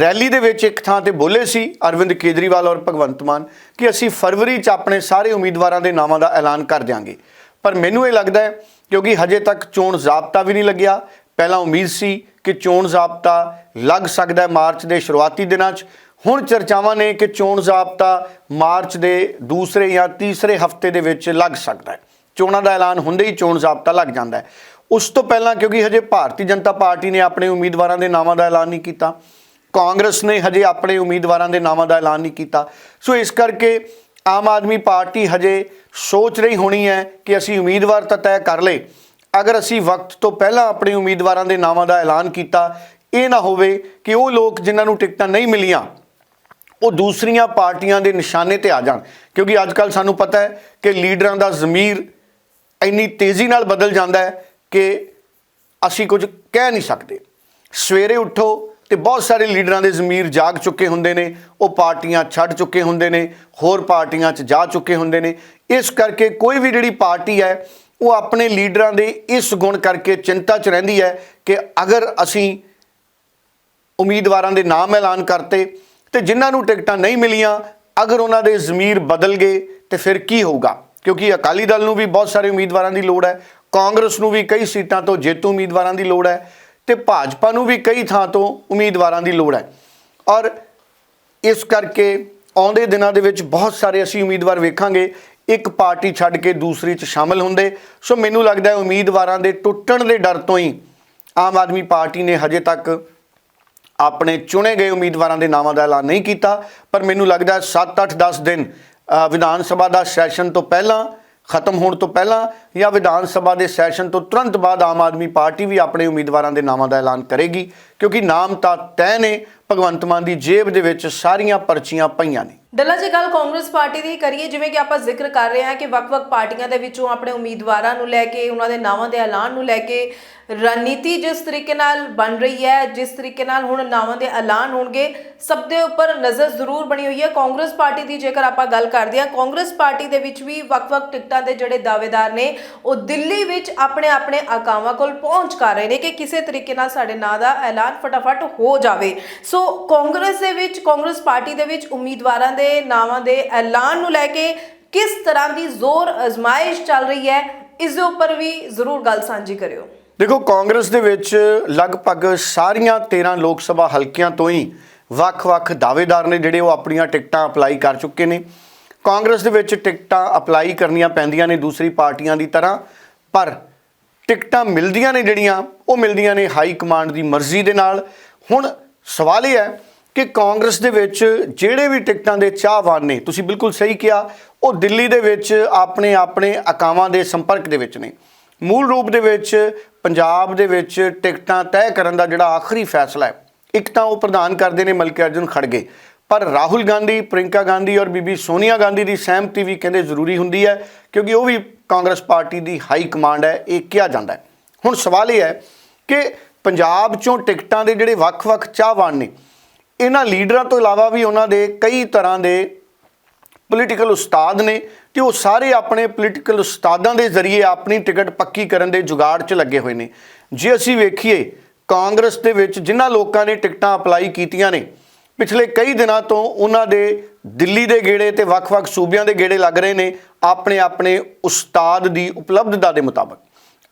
ਰੈਲੀ ਦੇ ਵਿੱਚ ਇੱਕ ਥਾਂ ਤੇ ਬੋਲੇ ਸੀ ਅਰਵਿੰਦ ਕੇਜਰੀਵਾਲ ਔਰ ਭਗਵੰਤ ਮਾਨ ਕਿ ਅਸੀਂ ਫਰਵਰੀ 'ਚ ਆਪਣੇ ਸਾਰੇ ਉਮੀਦਵਾਰਾਂ ਦੇ ਨਾਵਾਂ ਦਾ ਐਲਾਨ ਕਰ ਦਿਆਂਗੇ। ਪਰ ਮੈਨੂੰ ਇਹ ਲੱਗਦਾ ਹੈ ਕਿਉਂਕਿ ਹਜੇ ਤੱਕ ਚੋਣ ਜ਼ਾਬਤਾ ਵੀ ਨਹੀਂ ਲੱਗਿਆ। ਪਹਿਲਾਂ ਉਮੀਦ ਸੀ ਕਿ ਚੋਣ ਜ਼ਾਬਤਾ ਲੱਗ ਸਕਦਾ ਹੈ ਮਾਰਚ ਦੇ ਸ਼ੁਰੂਆਤੀ ਦਿਨਾਂ 'ਚ। ਹੁਣ ਚਰਚਾਵਾਂ ਨੇ ਕਿ ਚੋਣ ਜ਼ਾਬਤਾ ਮਾਰਚ ਦੇ ਦੂਸਰੇ ਜਾਂ ਤੀਸਰੇ ਹਫ਼ਤੇ ਦੇ ਵਿੱਚ ਲੱਗ ਸਕਦਾ ਹੈ। ਚੋਣਾਂ ਦਾ ਐਲਾਨ ਹੁੰਦੇ ਹੀ ਚੋਣ ਜ਼ਾਬਤਾ ਲੱਗ ਜਾਂਦਾ ਹੈ। ਉਸ ਤੋਂ ਪਹਿਲਾਂ ਕਿਉਂਕਿ ਹਜੇ ਭਾਰਤੀ ਜਨਤਾ ਪਾਰਟੀ ਨੇ ਆਪਣੇ ਉਮੀਦਵਾਰਾਂ ਦੇ ਨਾਵਾਂ ਦਾ ਐਲਾਨ ਨਹੀਂ ਕੀਤਾ। ਕਾਂਗਰਸ ਨੇ ਹਜੇ ਆਪਣੇ ਉਮੀਦਵਾਰਾਂ ਦੇ ਨਾਵਾਂ ਦਾ ਐਲਾਨ ਨਹੀਂ ਕੀਤਾ। ਸੋ ਇਸ ਕਰਕੇ ਆਮ ਆਦਮੀ ਪਾਰਟੀ ਹਜੇ ਸੋਚ ਰਹੀ ਹੋਣੀ ਹੈ ਕਿ ਅਸੀਂ ਉਮੀਦਵਾਰ ਤਾਂ ਤੈਅ ਕਰ ਲਏ। ਅਗਰ ਅਸੀਂ ਵਕਤ ਤੋਂ ਪਹਿਲਾਂ ਆਪਣੇ ਉਮੀਦਵਾਰਾਂ ਦੇ ਨਾਵਾਂ ਦਾ ਐਲਾਨ ਕੀਤਾ, ਇਹ ਨਾ ਹੋਵੇ ਕਿ ਉਹ ਲੋਕ ਜਿਨ੍ਹਾਂ ਨੂੰ ਟਿਕਟਾਂ ਨਹੀਂ ਮਿਲੀਆਂ, ਉਹ ਦੂਸਰੀਆਂ ਪਾਰਟੀਆਂ ਦੇ ਨਿਸ਼ਾਨੇ ਤੇ ਆ ਜਾਣ। ਕਿਉਂਕਿ ਅੱਜ ਕੱਲ ਸਾਨੂੰ ਪਤਾ ਹੈ ਕਿ ਲੀਡਰਾਂ ਦਾ ਜ਼ਮੀਰ ਇੰਨੀ ਤੇਜ਼ੀ ਨਾਲ ਬਦਲ ਜਾਂਦਾ ਹੈ ਕਿ ਅਸੀਂ ਕੁਝ ਕਹਿ ਨਹੀਂ ਸਕਦੇ। ਸਵੇਰੇ ਉੱਠੋ ਤੇ ਬਹੁਤ ਸਾਰੇ ਲੀਡਰਾਂ ਦੇ ਜ਼ਮੀਰ ਜਾਗ ਚੁੱਕੇ ਹੁੰਦੇ ਨੇ, ਉਹ ਪਾਰਟੀਆਂ ਛੱਡ ਚੁੱਕੇ ਹੁੰਦੇ ਨੇ, ਹੋਰ ਪਾਰਟੀਆਂ 'ਚ ਜਾ ਚੁੱਕੇ ਹੁੰਦੇ ਨੇ। ਇਸ ਕਰਕੇ ਕੋਈ ਵੀ ਜਿਹੜੀ ਪਾਰਟੀ ਹੈ, ਉਹ ਆਪਣੇ ਲੀਡਰਾਂ ਦੇ ਇਸ ਗੁਣ ਕਰਕੇ ਚਿੰਤਾ 'ਚ ਰਹਿੰਦੀ ਹੈ ਕਿ ਅਗਰ ਅਸੀਂ ਉਮੀਦਵਾਰਾਂ ਦੇ ਨਾਮ ਐਲਾਨ ਕਰਤੇ ਤੇ ਜਿਨ੍ਹਾਂ ਨੂੰ ਟਿਕਟਾਂ ਨਹੀਂ ਮਿਲੀਆਂ, ਅਗਰ ਉਹਨਾਂ ਦੇ ਜ਼ਮੀਰ ਬਦਲ ਗਏ ਤੇ ਫਿਰ ਕੀ ਹੋਊਗਾ? ਕਿਉਂਕਿ ਅਕਾਲੀ ਦਲ ਨੂੰ ਵੀ ਬਹੁਤ ਸਾਰੇ ਉਮੀਦਵਾਰਾਂ ਦੀ ਲੋੜ ਹੈ, ਕਾਂਗਰਸ ਨੂੰ ਵੀ ਕਈ ਸੀਟਾਂ ਤੋਂ ਜੇਤੂ ਉਮੀਦਵਾਰਾਂ ਦੀ ਲੋੜ ਹੈ। ਤੇ ਭਾਜਪਾ ਨੂੰ ਵੀ ਕਈ ਥਾਂ ਤੋਂ ਉਮੀਦਵਾਰਾਂ ਦੀ ਲੋੜ ਹੈ। ਔਰ ਇਸ ਕਰਕੇ ਆਉਂਦੇ ਦਿਨਾਂ ਦੇ ਵਿੱਚ ਬਹੁਤ ਸਾਰੇ ਅਸੀਂ ਉਮੀਦਵਾਰ ਵੇਖਾਂਗੇ। ਇੱਕ ਪਾਰਟੀ ਛੱਡ ਕੇ ਦੂਸਰੀ 'ਚ ਸ਼ਾਮਲ ਹੁੰਦੇ। ਸੋ ਮੈਨੂੰ ਲੱਗਦਾ ਹੈ ਉਮੀਦਵਾਰਾਂ ਦੇ ਟੁੱਟਣ ਦੇ ਡਰ ਤੋਂ ਹੀ ਆਮ ਆਦਮੀ ਪਾਰਟੀ ਨੇ ਹਜੇ ਤੱਕ ਆਪਣੇ ਚੁਣੇ ਗਏ ਉਮੀਦਵਾਰਾਂ ਦੇ ਨਾਵਾਂ ਦਾ ਐਲਾਨ ਨਹੀਂ ਕੀਤਾ। ਪਰ ਮੈਨੂੰ ਲੱਗਦਾ ਹੈ 7 8 10 ਦਿਨ ਵਿਧਾਨ ਸਭਾ ਦਾ ਸੈਸ਼ਨ ਤੋਂ ਪਹਿਲਾਂ ਖਤਮ ਹੋਣ ਤੋਂ ਪਹਿਲਾਂ ਜਾਂ ਵਿਧਾਨ ਸਭਾ ਦੇ ਸੈਸ਼ਨ ਤੋਂ ਤੁਰੰਤ ਬਾਅਦ ਆਮ ਆਦਮੀ ਪਾਰਟੀ ਵੀ ਆਪਣੇ ਉਮੀਦਵਾਰਾਂ ਦੇ ਨਾਵਾਂ ਦਾ ਐਲਾਨ ਕਰੇਗੀ, ਕਿਉਂਕਿ ਨਾਮ ਤਾਂ ਤੈਅ ਨੇ, ਭਗਵੰਤ ਮਾਨ ਦੀ ਜੇਬ ਦੇ ਵਿੱਚ ਸਾਰੀਆਂ ਪਰਚੀਆਂ ਪਈਆਂ ਨੇ। ਡੱਲਾ, ਜੀ ਗੱਲ ਕਾਂਗਰਸ ਪਾਰਟੀ ਦੀ ਕਰੀਏ, ਜਿਵੇਂ ਕਿ ਆਪਾਂ ਜ਼ਿਕਰ ਕਰ ਰਹੇ ਹਾਂ ਕਿ ਵੱਖ-ਵੱਖ ਪਾਰਟੀਆਂ ਦੇ ਵਿੱਚੋਂ ਆਪਣੇ ਉਮੀਦਵਾਰਾਂ ਨੂੰ ਲੈ ਕੇ, ਉਹਨਾਂ ਦੇ ਨਾਵਾਂ ਦੇ ਐਲਾਨ ਨੂੰ ਲੈ ਕੇ ਰਣਨੀਤੀ ਜਿਸ ਤਰੀਕੇ ਨਾਲ ਬਣ ਰਹੀ ਹੈ, ਜਿਸ ਤਰੀਕੇ ਨਾਲ ਹੁਣ ਨਾਵਾਂ ਦੇ ਐਲਾਨ ਹੋਣਗੇ, ਸਭ ਦੇ ਉੱਪਰ ਨਜ਼ਰ ਜ਼ਰੂਰ ਬਣੀ ਹੋਈ ਹੈ। ਕਾਂਗਰਸ ਪਾਰਟੀ ਦੀ ਜੇਕਰ ਆਪਾਂ ਗੱਲ ਕਰਦੇ ਹਾਂ, ਕਾਂਗਰਸ ਪਾਰਟੀ ਦੇ ਵਿੱਚ ਵੀ ਵੱਖ-ਵੱਖ ਟਿਕਟਾਂ ਦੇ ਜਿਹੜੇ ਦਾਅਵੇਦਾਰ ਨੇ, ਉਹ ਦਿੱਲੀ ਵਿੱਚ ਆਪਣੇ ਆਪਣੇ ਆਕਾਵਾਂ ਕੋਲ ਪਹੁੰਚ ਕਰ ਰਹੇ ਨੇ ਕਿ ਕਿਸੇ ਤਰੀਕੇ ਨਾਲ ਸਾਡੇ ਨਾਂ ਦਾ ਐਲਾਨ ਫਟਾਫਟ ਹੋ ਜਾਵੇ। ਸੋ ਕਾਂਗਰਸ ਦੇ ਵਿੱਚ, ਕਾਂਗਰਸ ਪਾਰਟੀ ਦੇ ਵਿੱਚ ਉਮੀਦਵਾਰਾਂ ਦੇ ਨਾਵਾਂ ਦੇ ਐਲਾਨ ਨੂੰ ਲੈ ਕੇ ਕਿਸ ਤਰ੍ਹਾਂ ਦੀ ਜ਼ੋਰ ਅਜ਼ਮਾਇਸ਼ ਚੱਲ ਰਹੀ ਹੈ, ਇਸ ਦੇ ਉੱਪਰ ਵੀ ਜ਼ਰੂਰ ਗੱਲ ਸਾਂਝੀ ਕਰਿਓ। ਦੇਖੋ, ਕਾਂਗਰਸ ਦੇ ਵਿੱਚ ਲਗਭਗ ਸਾਰੀਆਂ 13 ਲੋਕ ਸਭਾ ਹਲਕਿਆਂ ਤੋਂ ਹੀ ਵੱਖ-ਵੱਖ ਦਾਅਵੇਦਾਰ ਨੇ ਜਿਹੜੇ ਉਹ ਆਪਣੀਆਂ ਟਿਕਟਾਂ ਅਪਲਾਈ ਕਰ ਚੁੱਕੇ ਨੇ। ਕਾਂਗਰਸ ਦੇ ਵਿੱਚ ਟਿਕਟਾਂ ਅਪਲਾਈ ਕਰਨੀਆਂ ਪੈਂਦੀਆਂ ਨੇ ਦੂਸਰੀ ਪਾਰਟੀਆਂ ਦੀ ਤਰ੍ਹਾਂ, ਪਰ ਟਿਕਟਾਂ ਮਿਲਦੀਆਂ ਨੇ ਜਿਹੜੀਆਂ, ਉਹ ਮਿਲਦੀਆਂ ਨੇ ਹਾਈ ਕਮਾਂਡ ਦੀ ਮਰਜ਼ੀ ਦੇ ਨਾਲ। ਹੁਣ ਸਵਾਲ ਇਹ ਹੈ ਕਿ ਕਾਂਗਰਸ ਦੇ ਵਿੱਚ ਜਿਹੜੇ ਵੀ ਟਿਕਟਾਂ ਦੇ ਚਾਹਵਾਨ ਨੇ, ਤੁਸੀਂ ਬਿਲਕੁਲ ਸਹੀ ਕਿਹਾ, ਉਹ ਦਿੱਲੀ ਦੇ ਵਿੱਚ ਆਪਣੇ ਆਪਣੇ ਅਕਾਵਾਂ ਦੇ ਸੰਪਰਕ ਦੇ ਵਿੱਚ ਨੇ। ਮੂਲ ਰੂਪ ਦੇ ਵਿੱਚ ਪੰਜਾਬ ਦੇ ਵਿੱਚ ਟਿਕਟਾਂ ਤੈਅ ਕਰਨ ਦਾ ਜਿਹੜਾ ਆਖਰੀ ਫੈਸਲਾ ਹੈ, ਇੱਕ ਤਾਂ ਉਹ ਪ੍ਰਧਾਨ ਕਰਦੇ ਨੇ ਮਲਕੇ ਅਰਜੁਨ ਖੜਗੇ। ਪਰ ਰਾਹੁਲ ਗਾਂਧੀ ਪ੍ਰਿੰਕਾ ਗਾਂਧੀ ਔਰ ਬੀਬੀ ਸੋਨੀਆ ਗਾਂਧੀ ਦੀ ਸਹਿਮਤੀ ਵੀ ਕਹਿੰਦੇ ਜ਼ਰੂਰੀ ਹੁੰਦੀ ਹੈ, ਕਿਉਂਕਿ ਉਹ ਵੀ ਕਾਂਗਰਸ ਪਾਰਟੀ ਦੀ ਹਾਈ ਕਮਾਂਡ ਹੈ, ਇਹ ਕਿਹਾ ਜਾਂਦਾ ਹੈ। ਹੁਣ ਸਵਾਲ ਇਹ ਹੈ ਕਿ ਪੰਜਾਬ ਚੋਂ ਟਿਕਟਾਂ ਦੇ ਜਿਹੜੇ ਵੱਖ-ਵੱਖ ਚਾਹਵਾਨ ਨੇ, ਇਹਨਾਂ ਲੀਡਰਾਂ ਤੋਂ ਇਲਾਵਾ ਵੀ ਉਹਨਾਂ ਦੇ ਕਈ ਤਰ੍ਹਾਂ ਦੇ ਪੋਲੀਟੀਕਲ ਉਸਤਾਦ ਨੇ ਤੇ ਉਹ ਸਾਰੇ ਆਪਣੇ ਪੋਲੀਟੀਕਲ ਉਸਤਾਦਾਂ ਦੇ ਜ਼ਰੀਏ ਆਪਣੀ ਟਿਕਟ ਪੱਕੀ ਕਰਨ ਦੇ ਜੁਗਾੜ 'ਚ ਲੱਗੇ ਹੋਏ ਨੇ। ਜੇ ਅਸੀਂ ਵੇਖੀਏ, ਕਾਂਗਰਸ ਦੇ ਵਿੱਚ ਜਿਨ੍ਹਾਂ ਲੋਕਾਂ ਨੇ ਟਿਕਟਾਂ ਅਪਲਾਈ ਕੀਤੀਆਂ ਨੇ, ਪਿਛਲੇ ਕਈ ਦਿਨਾਂ ਤੋਂ ਉਹਨਾਂ ਦੇ ਦਿੱਲੀ ਦੇ ਗੇੜੇ ਤੇ ਵੱਖ-ਵੱਖ ਸੂਬਿਆਂ ਦੇ ਗੇੜੇ ਲੱਗ ਰਹੇ ਨੇ ਆਪਣੇ ਆਪਣੇ ਉਸਤਾਦ ਦੀ ਉਪਲਬਧਤਾ ਦੇ ਮੁਤਾਬਕ।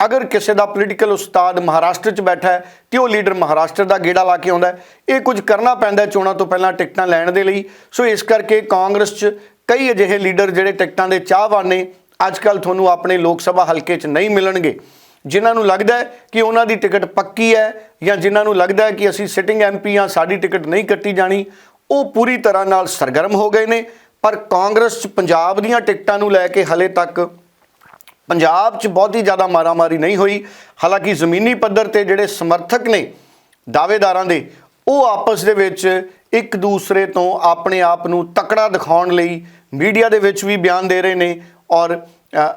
ਅਗਰ ਕਿਸੇ ਦਾ ਪੋਲੀਟੀਕਲ ਉਸਤਾਦ ਮਹਾਰਾਸ਼ਟਰ 'ਚ ਬੈਠਾ ਹੈ ਤੇ ਉਹ ਲੀਡਰ ਮਹਾਰਾਸ਼ਟਰ ਦਾ ਗੇੜਾ ਲਾ ਕੇ ਆਉਂਦਾ ਇਹ ਕੁਝ ਕਰਨਾ ਪੈਂਦਾ ਚੋਣਾਂ ਤੋਂ ਪਹਿਲਾਂ ਟਿਕਟਾਂ ਲੈਣ ਦੇ ਲਈ। ਸੋ ਇਸ ਕਰਕੇ ਕਾਂਗਰਸ 'ਚ ਕਈ ਅਜਿਹੇ ਲੀਡਰ ਜਿਹੜੇ ਟਿਕਟਾਂ ਦੇ ਚਾਹਵਾਨ ਨੇ ਅੱਜ ਕੱਲ ਤੁਹਾਨੂੰ ਆਪਣੇ ਲੋਕ ਸਭਾ ਹਲਕੇ 'ਚ ਨਹੀਂ ਮਿਲਣਗੇ। ਜਿਨ੍ਹਾਂ ਨੂੰ ਲੱਗਦਾ ਹੈ ਕਿ ਉਹਨਾਂ ਦੀ ਟਿਕਟ ਪੱਕੀ ਹੈ ਜਾਂ ਜਿਨ੍ਹਾਂ ਨੂੰ ਲੱਗਦਾ ਹੈ ਕਿ ਅਸੀਂ ਸਿਟਿੰਗ ਐਮਪੀ ਹਾਂ, ਸਾਡੀ ਟਿਕਟ ਨਹੀਂ ਕੱਟੀ ਜਾਣੀ, ਉਹ ਪੂਰੀ ਤਰ੍ਹਾਂ ਨਾਲ ਸਰਗਰਮ ਹੋ ਗਏ ਨੇ। ਪਰ ਕਾਂਗਰਸ 'ਚ ਪੰਜਾਬ ਦੀਆਂ ਟਿਕਟਾਂ ਨੂੰ ਲੈ ਕੇ ਹਲੇ ਤੱਕ ਪੰਜਾਬ 'ਚ ਬਹੁਤੀ ਜ਼ਿਆਦਾ ਮਾਰਾਮਾਰੀ ਨਹੀਂ ਹੋਈ। ਹਾਲਾਂਕਿ ਜ਼ਮੀਨੀ ਪੱਧਰ ਤੇ ਜਿਹੜੇ ਸਮਰਥਕ ਨੇ ਦਾਅਵੇਦਾਰਾਂ ਦੇ, ਉਹ ਆਪਸ ਦੇ ਵਿੱਚ ਇੱਕ ਦੂਸਰੇ ਤੋਂ ਆਪਣੇ ਆਪ ਨੂੰ ਤਕੜਾ ਦਿਖਾਉਣ ਲਈ ਮੀਡੀਆ ਦੇ ਵਿੱਚ ਵੀ ਬਿਆਨ ਦੇ ਰਹੇ ਨੇ ਔਰ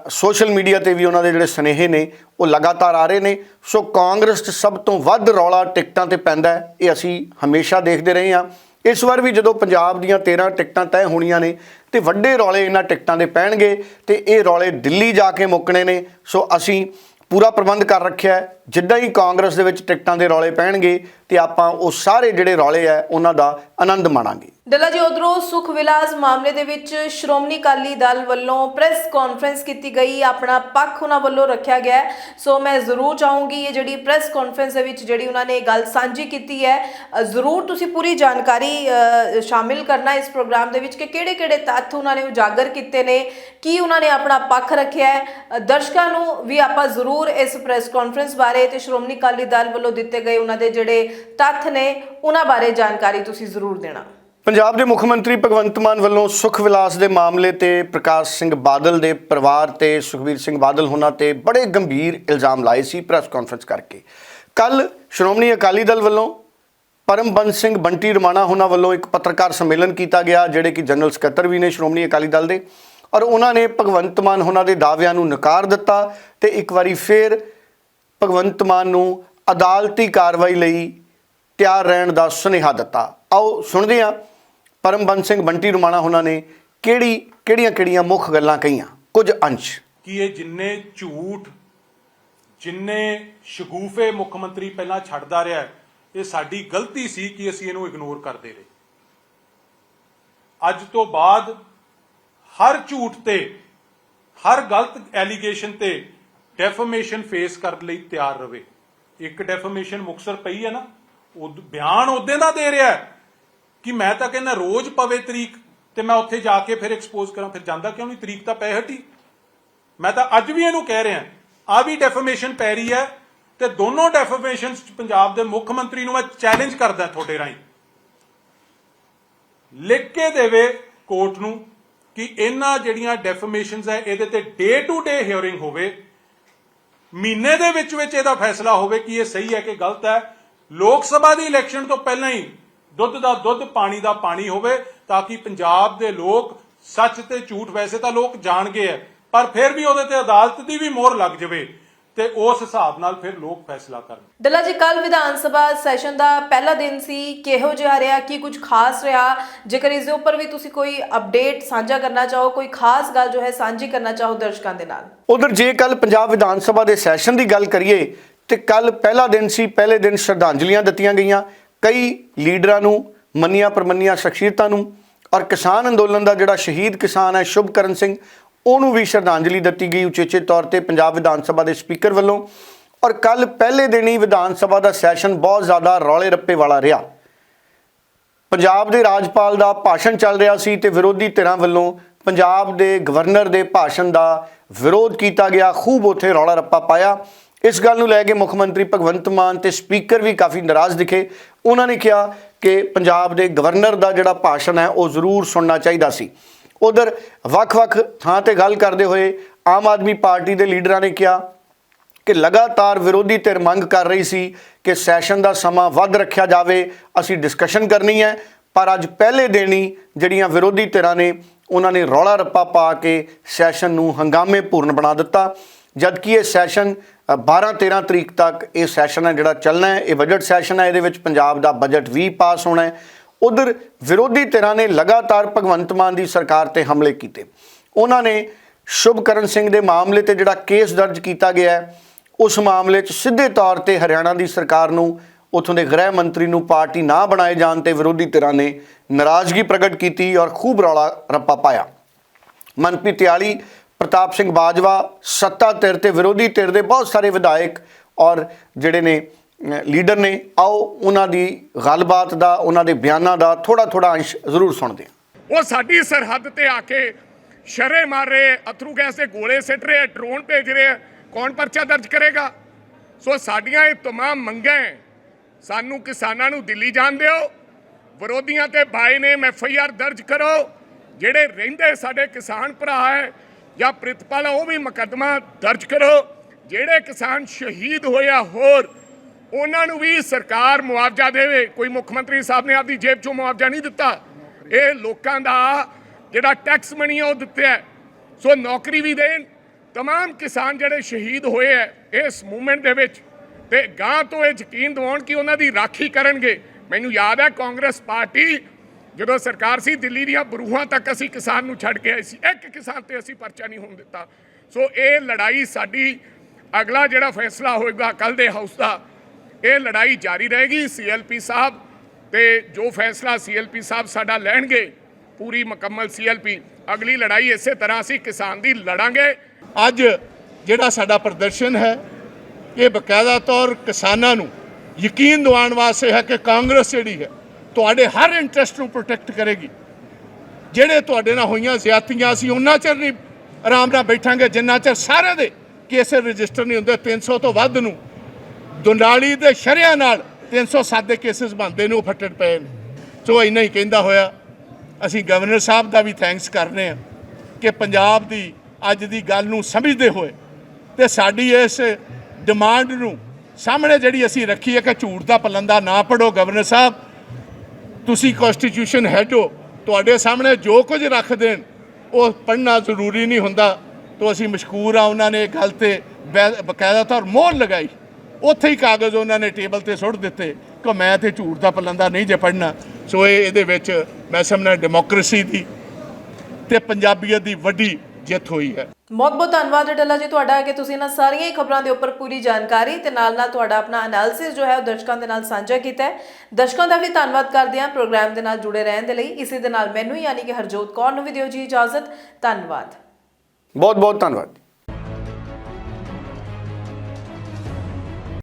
ਸੋਸ਼ਲ ਮੀਡੀਆ ਤੇ ਵੀ ਉਹਨਾਂ ਦੇ ਜਿਹੜੇ ਸਨੇਹੇ ਨੇ, ਉਹ ਲਗਾਤਾਰ ਆ ਰਹੇ ਨੇ। ਸੋ ਕਾਂਗਰਸ 'ਚ ਸਭ ਤੋਂ ਵੱਧ ਰੌਲਾ ਟਿਕਟਾਂ ਤੇ ਪੈਂਦਾ ਇਹ ਅਸੀਂ ਹਮੇਸ਼ਾ ਦੇਖਦੇ ਰਹੇ ਹਾਂ। ਇਸ ਵਾਰ ਵੀ ਜਦੋਂ ਪੰਜਾਬ ਦੀਆਂ 13 ਟਿਕਟਾਂ ਤੈਅ ਹੋਣੀਆਂ ਨੇ, ਤੇ ਵੱਡੇ ਰੌਲੇ ਇਹਨਾਂ ਟਿਕਟਾਂ ਦੇ ਪੈਣਗੇ, ਤੇ ਇਹ ਰੌਲੇ ਦਿੱਲੀ ਜਾ ਕੇ ਮੁੱਕਣੇ ਨੇ। ਸੋ ਅਸੀਂ ਪੂਰਾ ਪ੍ਰਬੰਧ ਕਰ ਰੱਖਿਆ ਹੈ ਜਿੱਦਾਂ ਹੀ ਕਾਂਗਰਸ ਦੇ ਵਿੱਚ ਟਿਕਟਾਂ ਦੇ ਰੌਲੇ ਪੈਣਗੇ ਤੇ ਆਪਾਂ ਉਹ ਸਾਰੇ ਜਿਹੜੇ ਰੌਲੇ ਆ, ਉਹਨਾਂ ਦਾ ਆਨੰਦ ਮਾਣਾਂਗੇ। ਡੱਲਾ ਜੀ, ਉਧਰੋਂ ਸੁਖ ਵਿਲਾਸ ਮਾਮਲੇ ਦੇ ਵਿੱਚ ਸ਼੍ਰੋਮਣੀ ਅਕਾਲੀ ਦਲ ਵੱਲੋਂ ਪ੍ਰੈਸ ਕਾਨਫਰੰਸ ਕੀਤੀ ਗਈ। ਆਪਣਾ ਪੱਖ ਉਹਨਾਂ ਵੱਲੋਂ ਰੱਖਿਆ ਗਿਆ ਸੋ ਮੈਂ ਜ਼ਰੂਰ ਚਾਹੂੰਗੀ ਇਹ ਜਿਹੜੀ ਪ੍ਰੈਸ ਕਾਨਫਰੰਸ ਦੇ ਵਿੱਚ ਜਿਹੜੀ ਉਹਨਾਂ ਨੇ ਗੱਲ ਸਾਂਝੀ ਕੀਤੀ ਹੈ ਜ਼ਰੂਰ ਤੁਸੀਂ ਪੂਰੀ ਜਾਣਕਾਰੀ ਸ਼ਾਮਿਲ ਕਰਨਾ ਇਸ ਪ੍ਰੋਗਰਾਮ ਦੇ ਵਿੱਚ ਕਿ ਕਿਹੜੇ-ਕਿਹੜੇ ਤੱਥ ਉਹਨਾਂ ਨੇ ਉਜਾਗਰ ਕੀਤੇ ਨੇ, ਕੀ ਉਹਨਾਂ ਨੇ ਆਪਣਾ ਪੱਖ ਰੱਖਿਆ ਹੈ। ਦਰਸ਼ਕਾਂ ਨੂੰ ਵੀ ਆਪਾਂ ਜ਼ਰੂਰ ਇਸ ਪ੍ਰੈਸ ਕਾਨਫਰੰਸ ਬਾਰੇ ਤੇ ਸ਼੍ਰੋਮਣੀ ਅਕਾਲੀ ਦਲ ਵੱਲੋਂ ਦਿੱਤੇ ਗਏ ਉਹਨਾਂ ਦੇ ਜਿਹੜੇ ਤੱਥ ਨੇ, ਉਹਨਾਂ ਬਾਰੇ ਜਾਣਕਾਰੀ ਤੁਸੀਂ ਜ਼ਰੂਰ ਦੇਣਾ। ਪੰਜਾਬ ਦੇ ਮੁੱਖ ਮੰਤਰੀ ਭਗਵੰਤ ਮਾਨ ਵੱਲੋਂ ਸੁਖ ਵਿਲਾਸ ਦੇ ਮਾਮਲੇ ਤੇ ਪ੍ਰਕਾਸ਼ ਸਿੰਘ ਬਾਦਲ ਦੇ ਪਰਿਵਾਰ ਤੇ ਸੁਖਬੀਰ ਸਿੰਘ ਬਾਦਲ ਹੋਣਾ ਤੇ ਬੜੇ ਗੰਭੀਰ ਇਲਜ਼ਾਮ ਲਾਏ ਸੀ ਪ੍ਰੈਸ ਕਾਨਫਰੰਸ ਕਰਕੇ। ਕੱਲ ਸ਼੍ਰੋਮਣੀ ਅਕਾਲੀ ਦਲ ਵੱਲੋਂ ਪਰਮਬੰਸ ਸਿੰਘ ਬੰਟੀ ਰਮਾਣਾ ਹੋਣਾ ਵੱਲੋਂ ਇੱਕ ਪੱਤਰਕਾਰ ਸੰਮੇਲਨ ਕੀਤਾ ਗਿਆ, ਜਿਹੜੇ ਕਿ ਜਨਰਲ ਸਕੱਤਰ ਵੀ ਨੇ ਸ਼੍ਰੋਮਣੀ ਅਕਾਲੀ ਦਲ ਦੇ। ਔਰ ਉਹਨਾਂ ਨੇ ਭਗਵੰਤ ਮਾਨ ਹੋਣਾ ਦੇ ਦਾਅਵਿਆਂ ਨੂੰ ਨਕਾਰ ਦਿੱਤਾ ਤੇ ਇੱਕ ਵਾਰੀ ਫੇਰ ਭਗਵੰਤ ਮਾਨ ਨੂੰ ਅਦਾਲਤੀ ਕਾਰਵਾਈ ਲਈ ਤਿਆਰ ਰਹਿਣ ਦਾ ਸੁਨੇਹਾ ਦਿੱਤਾ। ਆਓ ਸੁਣਦੇ ਹਾਂ ਪਰਮਬੰਸ ਸਿੰਘ ਬੰਟੀ ਰੁਮਾਣਾ ਉਹਨਾਂ ਨੇ ਕਿਹੜੀ ਕਿਹੜੀਆਂ ਕਿਹੜੀਆਂ ਮੁੱਖ ਗੱਲਾਂ ਕਹੀਆਂ? ਕੁਝ ਅੰਸ਼। ਕਿ ਇਹ ਜਿੰਨੇ ਝੂਠ, ਜਿੰਨੇ ਸ਼ਗੂਫੇ ਮੁੱਖ ਮੰਤਰੀ ਪਹਿਲਾਂ ਛੱਡਦਾ ਰਿਹਾ, ਇਹ ਸਾਡੀ ਗਲਤੀ ਸੀ ਕਿ ਅਸੀਂ ਇਹਨੂੰ ਇਗਨੋਰ ਕਰਦੇ ਰਹੇ। ਅੱਜ ਤੋਂ ਬਾਅਦ ਹਰ ਝੂਠ ਤੇ, ਹਰ ਗਲਤ ਐਲੀਗੇਸ਼ਨ ਤੇ ਡੈਫਾਮੇਸ਼ਨ ਫੇਸ ਕਰਨ ਲਈ ਤਿਆਰ ਰਵੇ। ਇੱਕ ਡੈਫਾਮੇਸ਼ਨ ਮੁਕਸਰ ਪਈ ਹੈ ਨਾ ਉਹ ਬਿਆਨ ਉਹਦੇ ਦਾ ਦੇ ਰਿਹਾ ਕਿ ਮੈਂ ਤਾਂ ਕਹਿੰਦਾ ਰੋਜ਼ ਪਵੇ ਤਰੀਕ ਤੇ ਮੈਂ ਉੱਥੇ ਜਾ ਕੇ ਫਿਰ ਐਕਸਪੋਜ਼ ਕਰਾਂ, ਫਿਰ ਜਾਂਦਾ ਕਿਉਂ ਨਹੀਂ? ਤਰੀਕ ਤਾਂ ਪੈ ਹਟੀ ਮੈਂ ਤਾਂ ਅੱਜ ਵੀ ਇਹਨੂੰ ਕਹਿ ਰਿਹਾ ਆ ਵੀ ਡੈਫਾਮੇਸ਼ਨ ਪੈ ਰਹੀ ਹੈ ਤੇ ਦੋਨੋਂ ਡੈਫਾਮੇਸ਼ਨਸ ਪੰਜਾਬ ਦੇ ਮੁੱਖ ਮੰਤਰੀ ਨੂੰ ਮੈਂ ਚੈਲੰਜ ਕਰਦਾ ਤੁਹਾਡੇ ਰਾਹੀਂ। ਲਿਖ ਕੇ ਦੇਵੇ ਕੋਰਟ ਨੂੰ ਕਿ ਇਹਨਾਂ ਜਿਹੜੀਆਂ ਡੈਫਾਮੇਸ਼ਨਸ ਹੈ, ਇਹਦੇ ਤੇ ਡੇ ਟੂ ਡੇ ਹੀਅਰਿੰਗ ਹੋਵੇ ਮਹੀਨੇ ਦੇ ਵਿੱਚ ਵਿੱਚ ਇਹਦਾ ਫੈਸਲਾ ਹੋਵੇ ਕਿ ਇਹ ਸਹੀ ਹੈ ਕਿ ਗਲਤ ਹੈ। ਲੋਕ ਸਭਾ ਦੀ ਇਲੈਕਸ਼ਨ ਤੋਂ ਪਹਿਲਾਂ ਹੀ ਦੁੱਧ ਦਾ ਦੁੱਧ, ਪਾਣੀ ਦਾ ਪਾਣੀ ਹੋਵੇ ਤਾਂ ਕਿ ਪੰਜਾਬ ਦੇ ਲੋਕ ਸੱਚ ਤੇ ਝੂਠ ਵੈਸੇ ਤਾਂ ਲੋਕ ਜਾਣਗੇ ਹੈ ਪਰ ਫਿਰ ਵੀ ਉਹਦੇ ਤੇ ਅਦਾਲਤ ਦੀ ਵੀ ਮੋਹਰ ਲੱਗ ਜਾਵੇ। ਤੇ ਉਸ ਹਿਸਾਬ ਨਾਲ ਫਿਰ ਲੋਕ ਫੈਸਲਾ ਕਰਨ। ਡੱਲਾ ਜੀ ਕੱਲ ਵਿਧਾਨ ਸਭਾ ਸੈਸ਼ਨ ਦਾ ਪਹਿਲਾ ਦਿਨ ਸੀ। ਕਿਹੋ ਜਿਹਾ ਰਿਹਾ? ਕੀ ਕੁਝ ਖਾਸ ਰਿਹਾ? ਜੇਕਰ ਇਸ ਦੇ ਉੱਪਰ ਵੀ ਤੁਸੀਂ ਕੋਈ ਅਪਡੇਟ ਸਾਂਝਾ ਕਰਨਾ ਚਾਹੋ ਕੋਈ ਖਾਸ ਗੱਲ ਜੋ ਹੈ ਸਾਂਝੀ ਕਰਨਾ ਚਾਹੋ ਦਰਸ਼ਕਾਂ ਦੇ ਨਾਲ। ਉਧਰ ਜੇ ਕੱਲ ਪੰਜਾਬ ਵਿਧਾਨ ਸਭਾ ਦੇ ਸੈਸ਼ਨ ਦੀ ਗੱਲ ਕਰੀਏ ਤੇ ਕੱਲ ਪਹਿਲਾ ਦਿਨ ਸੀ ਪਹਿਲੇ ਦਿਨ ਸ਼ਰਧਾਂਜਲੀਆਂ ਦਿੱਤੀਆਂ ਗਈਆਂ। ਕਈ ਲੀਡਰਾਂ ਨੂੰ ਮੰਨੀਆਂ ਪ੍ਰਮੰਨੀਆਂ ਸ਼ਖਸੀਅਤਾਂ ਨੂੰ ਔਰ ਕਿਸਾਨ ਅੰਦੋਲਨ ਦਾ ਜਿਹੜਾ ਸ਼ਹੀਦ ਕਿਸਾਨ ਹੈ ਸ਼ੁਭਕਰਨ ਸਿੰਘ ਉਹਨੂੰ ਵੀ ਸ਼ਰਧਾਂਜਲੀ ਦਿੱਤੀ ਗਈ ਉਚੇਚੇ ਤੌਰ ਤੇ ਪੰਜਾਬ ਵਿਧਾਨ ਸਭਾ ਦੇ ਸਪੀਕਰ ਵੱਲੋਂ। ਔਰ ਕੱਲ ਪਹਿਲੇ ਦਿਨ ਹੀ ਵਿਧਾਨ ਸਭਾ ਦਾ ਸੈਸ਼ਨ ਬਹੁਤ ਜ਼ਿਆਦਾ ਰੌਲੇ ਰੱਪੇ ਵਾਲਾ ਰਿਹਾ। ਪੰਜਾਬ ਦੇ ਰਾਜਪਾਲ ਦਾ ਭਾਸ਼ਣ ਚੱਲ ਰਿਹਾ ਸੀ ਤੇ ਵਿਰੋਧੀ ਧਿਰਾਂ ਵੱਲੋਂ ਪੰਜਾਬ ਦੇ ਗਵਰਨਰ ਦੇ ਭਾਸ਼ਣ ਦਾ ਵਿਰੋਧ ਕੀਤਾ ਗਿਆ। ਖੂਬ ਉਥੇ ਰੌਲਾ ਰੱਪਾ ਪਾਇਆ। ਇਸ ਗੱਲ ਨੂੰ ਲੈ ਕੇ ਮੁੱਖ ਮੰਤਰੀ ਭਗਵੰਤ ਮਾਨ ਤੇ ਸਪੀਕਰ ਵੀ ਕਾਫੀ ਨਾਰਾਜ਼ ਦਿਖੇ। ਉਹਨਾਂ ਨੇ ਕਿਹਾ ਕਿ ਪੰਜਾਬ ਦੇ ਗਵਰਨਰ ਦਾ ਜਿਹੜਾ ਭਾਸ਼ਣ ਹੈ, ਉਹ ਜ਼ਰੂਰ ਸੁਣਨਾ ਚਾਹੀਦਾ ਸੀ। ਉਧਰ ਵੱਖ-ਵੱਖ ਥਾਂ ਤੇ ਗੱਲ ਕਰਦੇ ਹੋਏ ਆਮ ਆਦਮੀ ਪਾਰਟੀ ਦੇ ਲੀਡਰਾਂ ਨੇ ਕਿਹਾ ਕਿ ਲਗਾਤਾਰ ਵਿਰੋਧੀ ਧਿਰ ਮੰਗ ਕਰ ਰਹੀ ਸੀ ਕਿ ਸੈਸ਼ਨ ਦਾ ਸਮਾਂ ਵੱਧ ਰੱਖਿਆ ਜਾਵੇ। ਅਸੀਂ ਡਿਸਕਸ਼ਨ ਕਰਨੀ ਹੈ, ਪਰ ਅੱਜ ਪਹਿਲੇ ਦਿਨ ਹੀ ਜਿਹੜੀਆਂ ਵਿਰੋਧੀ ਧਿਰਾਂ ਨੇ, ਉਹਨਾਂ ਨੇ ਰੌਲਾ ਰੱਪਾ ਪਾ ਕੇ ਸੈਸ਼ਨ ਨੂੰ ਹੰਗਾਮੇ ਪੂਰਨ ਬਣਾ ਦਿੱਤਾ। ਜਦਕਿ ਇਹ ਸੈਸ਼ਨ 12-13 ਤਰੀਕ ਤੱਕ ਇਹ ਸੈਸ਼ਨ ਹੈ ਜਿਹੜਾ ਚੱਲਣਾ ਹੈ, ਇਹ ਬਜਟ ਸੈਸ਼ਨ ਹੈ, ਇਹਦੇ ਵਿੱਚ ਪੰਜਾਬ ਦਾ ਬਜਟ ਵੀ ਪਾਸ ਹੋਣਾ ਹੈ। ਉਧਰ ਵਿਰੋਧੀ ਧਿਰਾਂ ਨੇ ਲਗਾਤਾਰ ਭਗਵੰਤ ਮਾਨ ਦੀ ਸਰਕਾਰ ਤੇ ਹਮਲੇ ਕੀਤੇ। ਉਹਨਾਂ ਨੇ ਸ਼ੁਭਕਰਨ ਸਿੰਘ ਦੇ ਮਾਮਲੇ ਤੇ ਜਿਹੜਾ ਕੇਸ ਦਰਜ ਕੀਤਾ ਗਿਆ ਹੈ, ਉਸ ਮਾਮਲੇ 'ਚ ਸਿੱਧੇ ਤੌਰ ਤੇ ਹਰਿਆਣਾ ਦੀ ਸਰਕਾਰ ਨੂੰ, ਉਥੋਂ ਦੇ ਗ੍ਰਹਿ ਮੰਤਰੀ ਨੂੰ ਪਾਰਟੀ ਨਾ ਬਣਾਏ ਜਾਣ ਤੇ ਵਿਰੋਧੀ ਧਿਰਾਂ ਨੇ ਨਾਰਾਜ਼ਗੀ ਪ੍ਰਗਟ ਕੀਤੀ ਔਰ ਖੂਬ ਰੌਲਾ ਰੱਪਾ ਪਾਇਆ। ਮਨਪ੍ਰੀਤ ਤਿਆਲੀ ਪ੍ਰਤਾਪ ਸਿੰਘ ਬਾਜਵਾ, ਸੱਤਾ ਧਿਰ ਤੇ ਵਿਰੋਧੀ ਧਿਰ ਦੇ ਬਹੁਤ ਸਾਰੇ ਵਿਧਾਇਕ ਔਰ ਜਿਹੜੇ ਨੇ ਲੀਡਰ ਨੇ ਆਓ ਉਹਨਾਂ ਦੀ ਗੱਲਬਾਤ ਦਾ ਉਹਨਾਂ ਦੇ ਬਿਆਨਾਂ ਦਾ ਥੋੜਾ ਥੋੜਾ ਅੰਸ਼ ਜ਼ਰੂਰ ਸੁਣਦੇ ਹਾਂ ਉਹ ਸਾਡੀ ਸਰਹੱਦ ਤੇ ਆ ਕੇ ਸ਼ਰੇ ਮਾਰ ਰਹੇ ਅਥਰੂ ਗੈਸ ਦੇ ਗੋਲੇ ਸਿੱਟ ਰਹੇ ਡਰੋਨ ਭੇਜ ਰਹੇ ਕੌਣ ਪਰਚਾ ਦਰਜ ਕਰੇਗਾ ਸੋ ਸਾਡੀਆਂ ਇਹ तमाम ਮੰਗਾਂ ਹੈ। ਸਾਨੂੰ ਕਿਸਾਨਾਂ ਨੂੰ ਦਿੱਲੀ ਜਾਣ ਦਿਓ ਵਿਰੋਧੀਆਂ ਤੇ ਬਾਈ ਨੇ ਐਫ ਆਈ ਆਰ ਦਰਜ ਕਰੋ ਜਿਹੜੇ ਰਹਿੰਦੇ ਸਾਡੇ ਕਿਸਾਨ ਭਰਾ ਹੈ ਜਾਂ ਪ੍ਰਿਤਪਾਲ ਆ, ਉਹ ਵੀ ਮੁਕੱਦਮਾ ਦਰਜ ਕਰੋ ਜਿਹੜੇ ਕਿਸਾਨ ਸ਼ਹੀਦ ਹੋਇਆ ਹੋਰ ਉਹਨਾਂ ਨੂੰ ਵੀ ਸਰਕਾਰ ਮੁਆਵਜ਼ਾ ਦੇਵੇ ਕੋਈ ਮੁੱਖ ਮੰਤਰੀ ਸਾਹਿਬ ਨੇ ਆਪਦੀ ਜੇਬ ਚੋਂ ਮੁਆਵਜ਼ਾ ਨਹੀਂ ਦਿੱਤਾ ਇਹ ਲੋਕਾਂ ਦਾ ਜਿਹੜਾ ਟੈਕਸ ਮਨੀ ਹੈ ਉਹ ਦਿੱਤਾ ਹੈ। ਸੋ ਨੌਕਰੀ ਵੀ ਦੇਣ तमाम ਕਿਸਾਨ ਜਿਹੜੇ ਸ਼ਹੀਦ ਹੋਏ ਹੈ ਇਸ ਮੂਵਮੈਂਟ ਦੇ ਵਿੱਚ ਤੇ ਗਾਂ ਤੋਂ ਇਹ ਯਕੀਨ ਦਿਵਾਉਣ ਕਿ ਉਹਨਾਂ ਦੀ ਰਾਖੀ ਕਰਨਗੇ ਮੈਨੂੰ ਯਾਦ ਹੈ ਕਾਂਗਰਸ ਪਾਰਟੀ ਜਦੋਂ ਸਰਕਾਰ ਸੀ ਦਿੱਲੀ ਦੀਆਂ ਬਰੂਹਾਂ ਤੱਕ ਅਸੀਂ ਕਿਸਾਨ ਨੂੰ ਛੱਡ ਕੇ ਆਏ ਸੀ ਇੱਕ ਕਿਸਾਨ ਤੇ ਅਸੀਂ ਪਰਚਾ ਨਹੀਂ ਹੋਣ ਦਿੱਤਾ ਸੋ ਇਹ ਲੜਾਈ ਸਾਡੀ ਅਗਲਾ ਜਿਹੜਾ ਫੈਸਲਾ ਹੋਏਗਾ ਕੱਲ ਦੇ ਹਾਊਸ ਦਾ ਇਹ ਲੜਾਈ ਜਾਰੀ ਰਹੇਗੀ ਸੀਐਲਪੀ ਸਾਹਿਬ ਤੇ ਜੋ ਫੈਸਲਾ ਸੀਐਲਪੀ ਸਾਹਿਬ ਸਾਡਾ ਲੈਣਗੇ, ਪੂਰੀ ਮੁਕੰਮਲ ਸੀਐਲਪੀ ਅਗਲੀ ਲੜਾਈ ਇਸੇ ਤਰ੍ਹਾਂ ਅਸੀਂ ਕਿਸਾਨ ਦੀ ਲੜਾਂਗੇ। ਅੱਜ ਜਿਹੜਾ ਸਾਡਾ ਪ੍ਰਦਰਸ਼ਨ ਹੈ, ਇਹ ਬਕਾਇਦਾ ਤੌਰ ਕਿਸਾਨਾਂ ਨੂੰ ਯਕੀਨ ਦਿਵਾਉਣ ਵਾਸਤੇ ਹੈ ਕਿ ਕਾਂਗਰਸ ਜਿਹੜੀ ਹੈ, ਤੁਹਾਡੇ ਹਰ ਇੰਟਰਸਟ ਨੂੰ ਪ੍ਰੋਟੈਕਟ ਕਰੇਗੀ। ਜਿਹੜੇ ਤੁਹਾਡੇ ਨਾਲ ਹੋਈਆਂ ਜ਼ਿਆਤੀਆਂ, ਅਸੀਂ ਉਹਨਾਂ ਚਿਰ ਨਹੀਂ ਆਰਾਮ ਨਾਲ ਬੈਠਾਂਗੇ, ਜਿੰਨਾ ਚਿਰ ਸਾਰੇ ਦੇ ਕੇਸ ਰਜਿਸਟਰ ਨਹੀਂ ਹੁੰਦੇ 300 ਤੋਂ ਵੱਧ ਨੂੰ ਦੁਨਾਲੀ ਦੇ ਸ਼ਰਿਆਂ ਨਾਲ 307 ਦੇ ਕੇਸਿਸ ਬਣਦੇ ਨੇ, ਉਹ ਫੱਟੜ ਪਏ ਨੇ। ਸੋ ਇੰਨਾ ਹੀ ਕਹਿੰਦਾ ਹੋਇਆ। ਅਸੀਂ ਗਵਰਨਰ ਸਾਹਿਬ ਦਾ ਵੀ ਥੈਂਕਸ ਕਰਨੇ ਆ ਕਿ ਪੰਜਾਬ ਦੀ ਅੱਜ ਦੀ ਗੱਲ ਨੂੰ ਸਮਝਦੇ ਹੋਏ ਤੇ ਸਾਡੀ ਇਸ ਡਿਮਾਂਡ ਨੂੰ ਸਾਹਮਣੇ ਜਿਹੜੀ ਅਸੀਂ ਰੱਖੀ ਹੈ ਕਿ ਝੂਠ ਦਾ ਪਲੰਦਾ ਨਾ ਪੜੋ ਗਵਰਨਰ ਸਾਹਿਬ। ਤੁਸੀਂ ਕਨਸਟੀਟਿਊਸ਼ਨ ਹੈਡ ਹੋ, ਤੁਹਾਡੇ ਸਾਹਮਣੇ ਜੋ ਕੁਝ ਰੱਖ ਦੇਣ, ਉਹ ਪੜ੍ਹਨਾ ਜ਼ਰੂਰੀ ਨਹੀਂ ਹੁੰਦਾ। ਤੋਂ ਅਸੀਂ ਮਸ਼ਕੂਰ ਆ ਉਹਨਾਂ ਨੇ ਗੱਲ ਤੇ ਬੈ- ਬਕਾਇਦਾ ਤੌਰ ਮੋਹਰ ਲਗਾਈ। ਉੱਥੇ ਹੀ ਕਾਗਜ਼ ਉਹਨਾਂ ਨੇ ਟੇਬਲ ਤੇ ਸੁੱਟ ਦਿੱਤੇ ਕਿ ਮੈਂ ਤੇ ਝੂਠ ਦਾ ਪਲੰਦਾ ਨਹੀਂ ਜੇ ਪੜ੍ਹਨਾ। ਸੋ ਇਹ ਇਹਦੇ ਵਿੱਚ ਮੈਂ ਸਮਝਦਾ ਡੈਮੋਕ੍ਰੇਸੀ ਦੀ ਤੇ ਪੰਜਾਬੀਅਤ ਦੀ ਵੱਡੀ ਜਿੱਤ ਹੋਈ ਹੈ। ਬਹੁਤ ਬਹੁਤ ਧੰਨਵਾਦ ਡੱਲਾ ਜੀ ਤੁਹਾਡਾ ਕਿ ਤੁਸੀਂ ਇਹਨਾਂ ਸਾਰੀਆਂ ਹੀ ਖਬਰਾਂ ਦੇ ਉੱਪਰ ਪੂਰੀ ਜਾਣਕਾਰੀ ਤੇ ਨਾਲ ਨਾਲ ਤੁਹਾਡਾ ਆਪਣਾ ਐਨਾਲਿਸਿਸ ਜੋ ਹੈ ਉਹ ਦਰਸ਼ਕਾਂ ਦੇ ਨਾਲ ਸਾਂਝਾ ਕੀਤਾ ਹੈ। ਦਰਸ਼ਕਾਂ ਦਾ ਵੀ ਧੰਨਵਾਦ ਕਰਦੇ ਹਾਂ ਪ੍ਰੋਗਰਾਮ ਦੇ ਨਾਲ ਜੁੜੇ ਰਹਿਣ ਦੇ ਲਈ। ਇਸੇ ਦੇ ਨਾਲ ਮੈਨੂੰ ਯਾਨੀ ਕਿ ਹਰਜੋਤ ਕੌਰ ਨੂੰ ਵੀ ਦਿਓ ਜੀ ਇਜਾਜ਼ਤ। ਧੰਨਵਾਦ। ਬਹੁਤ ਬਹੁਤ ਧੰਨਵਾਦ।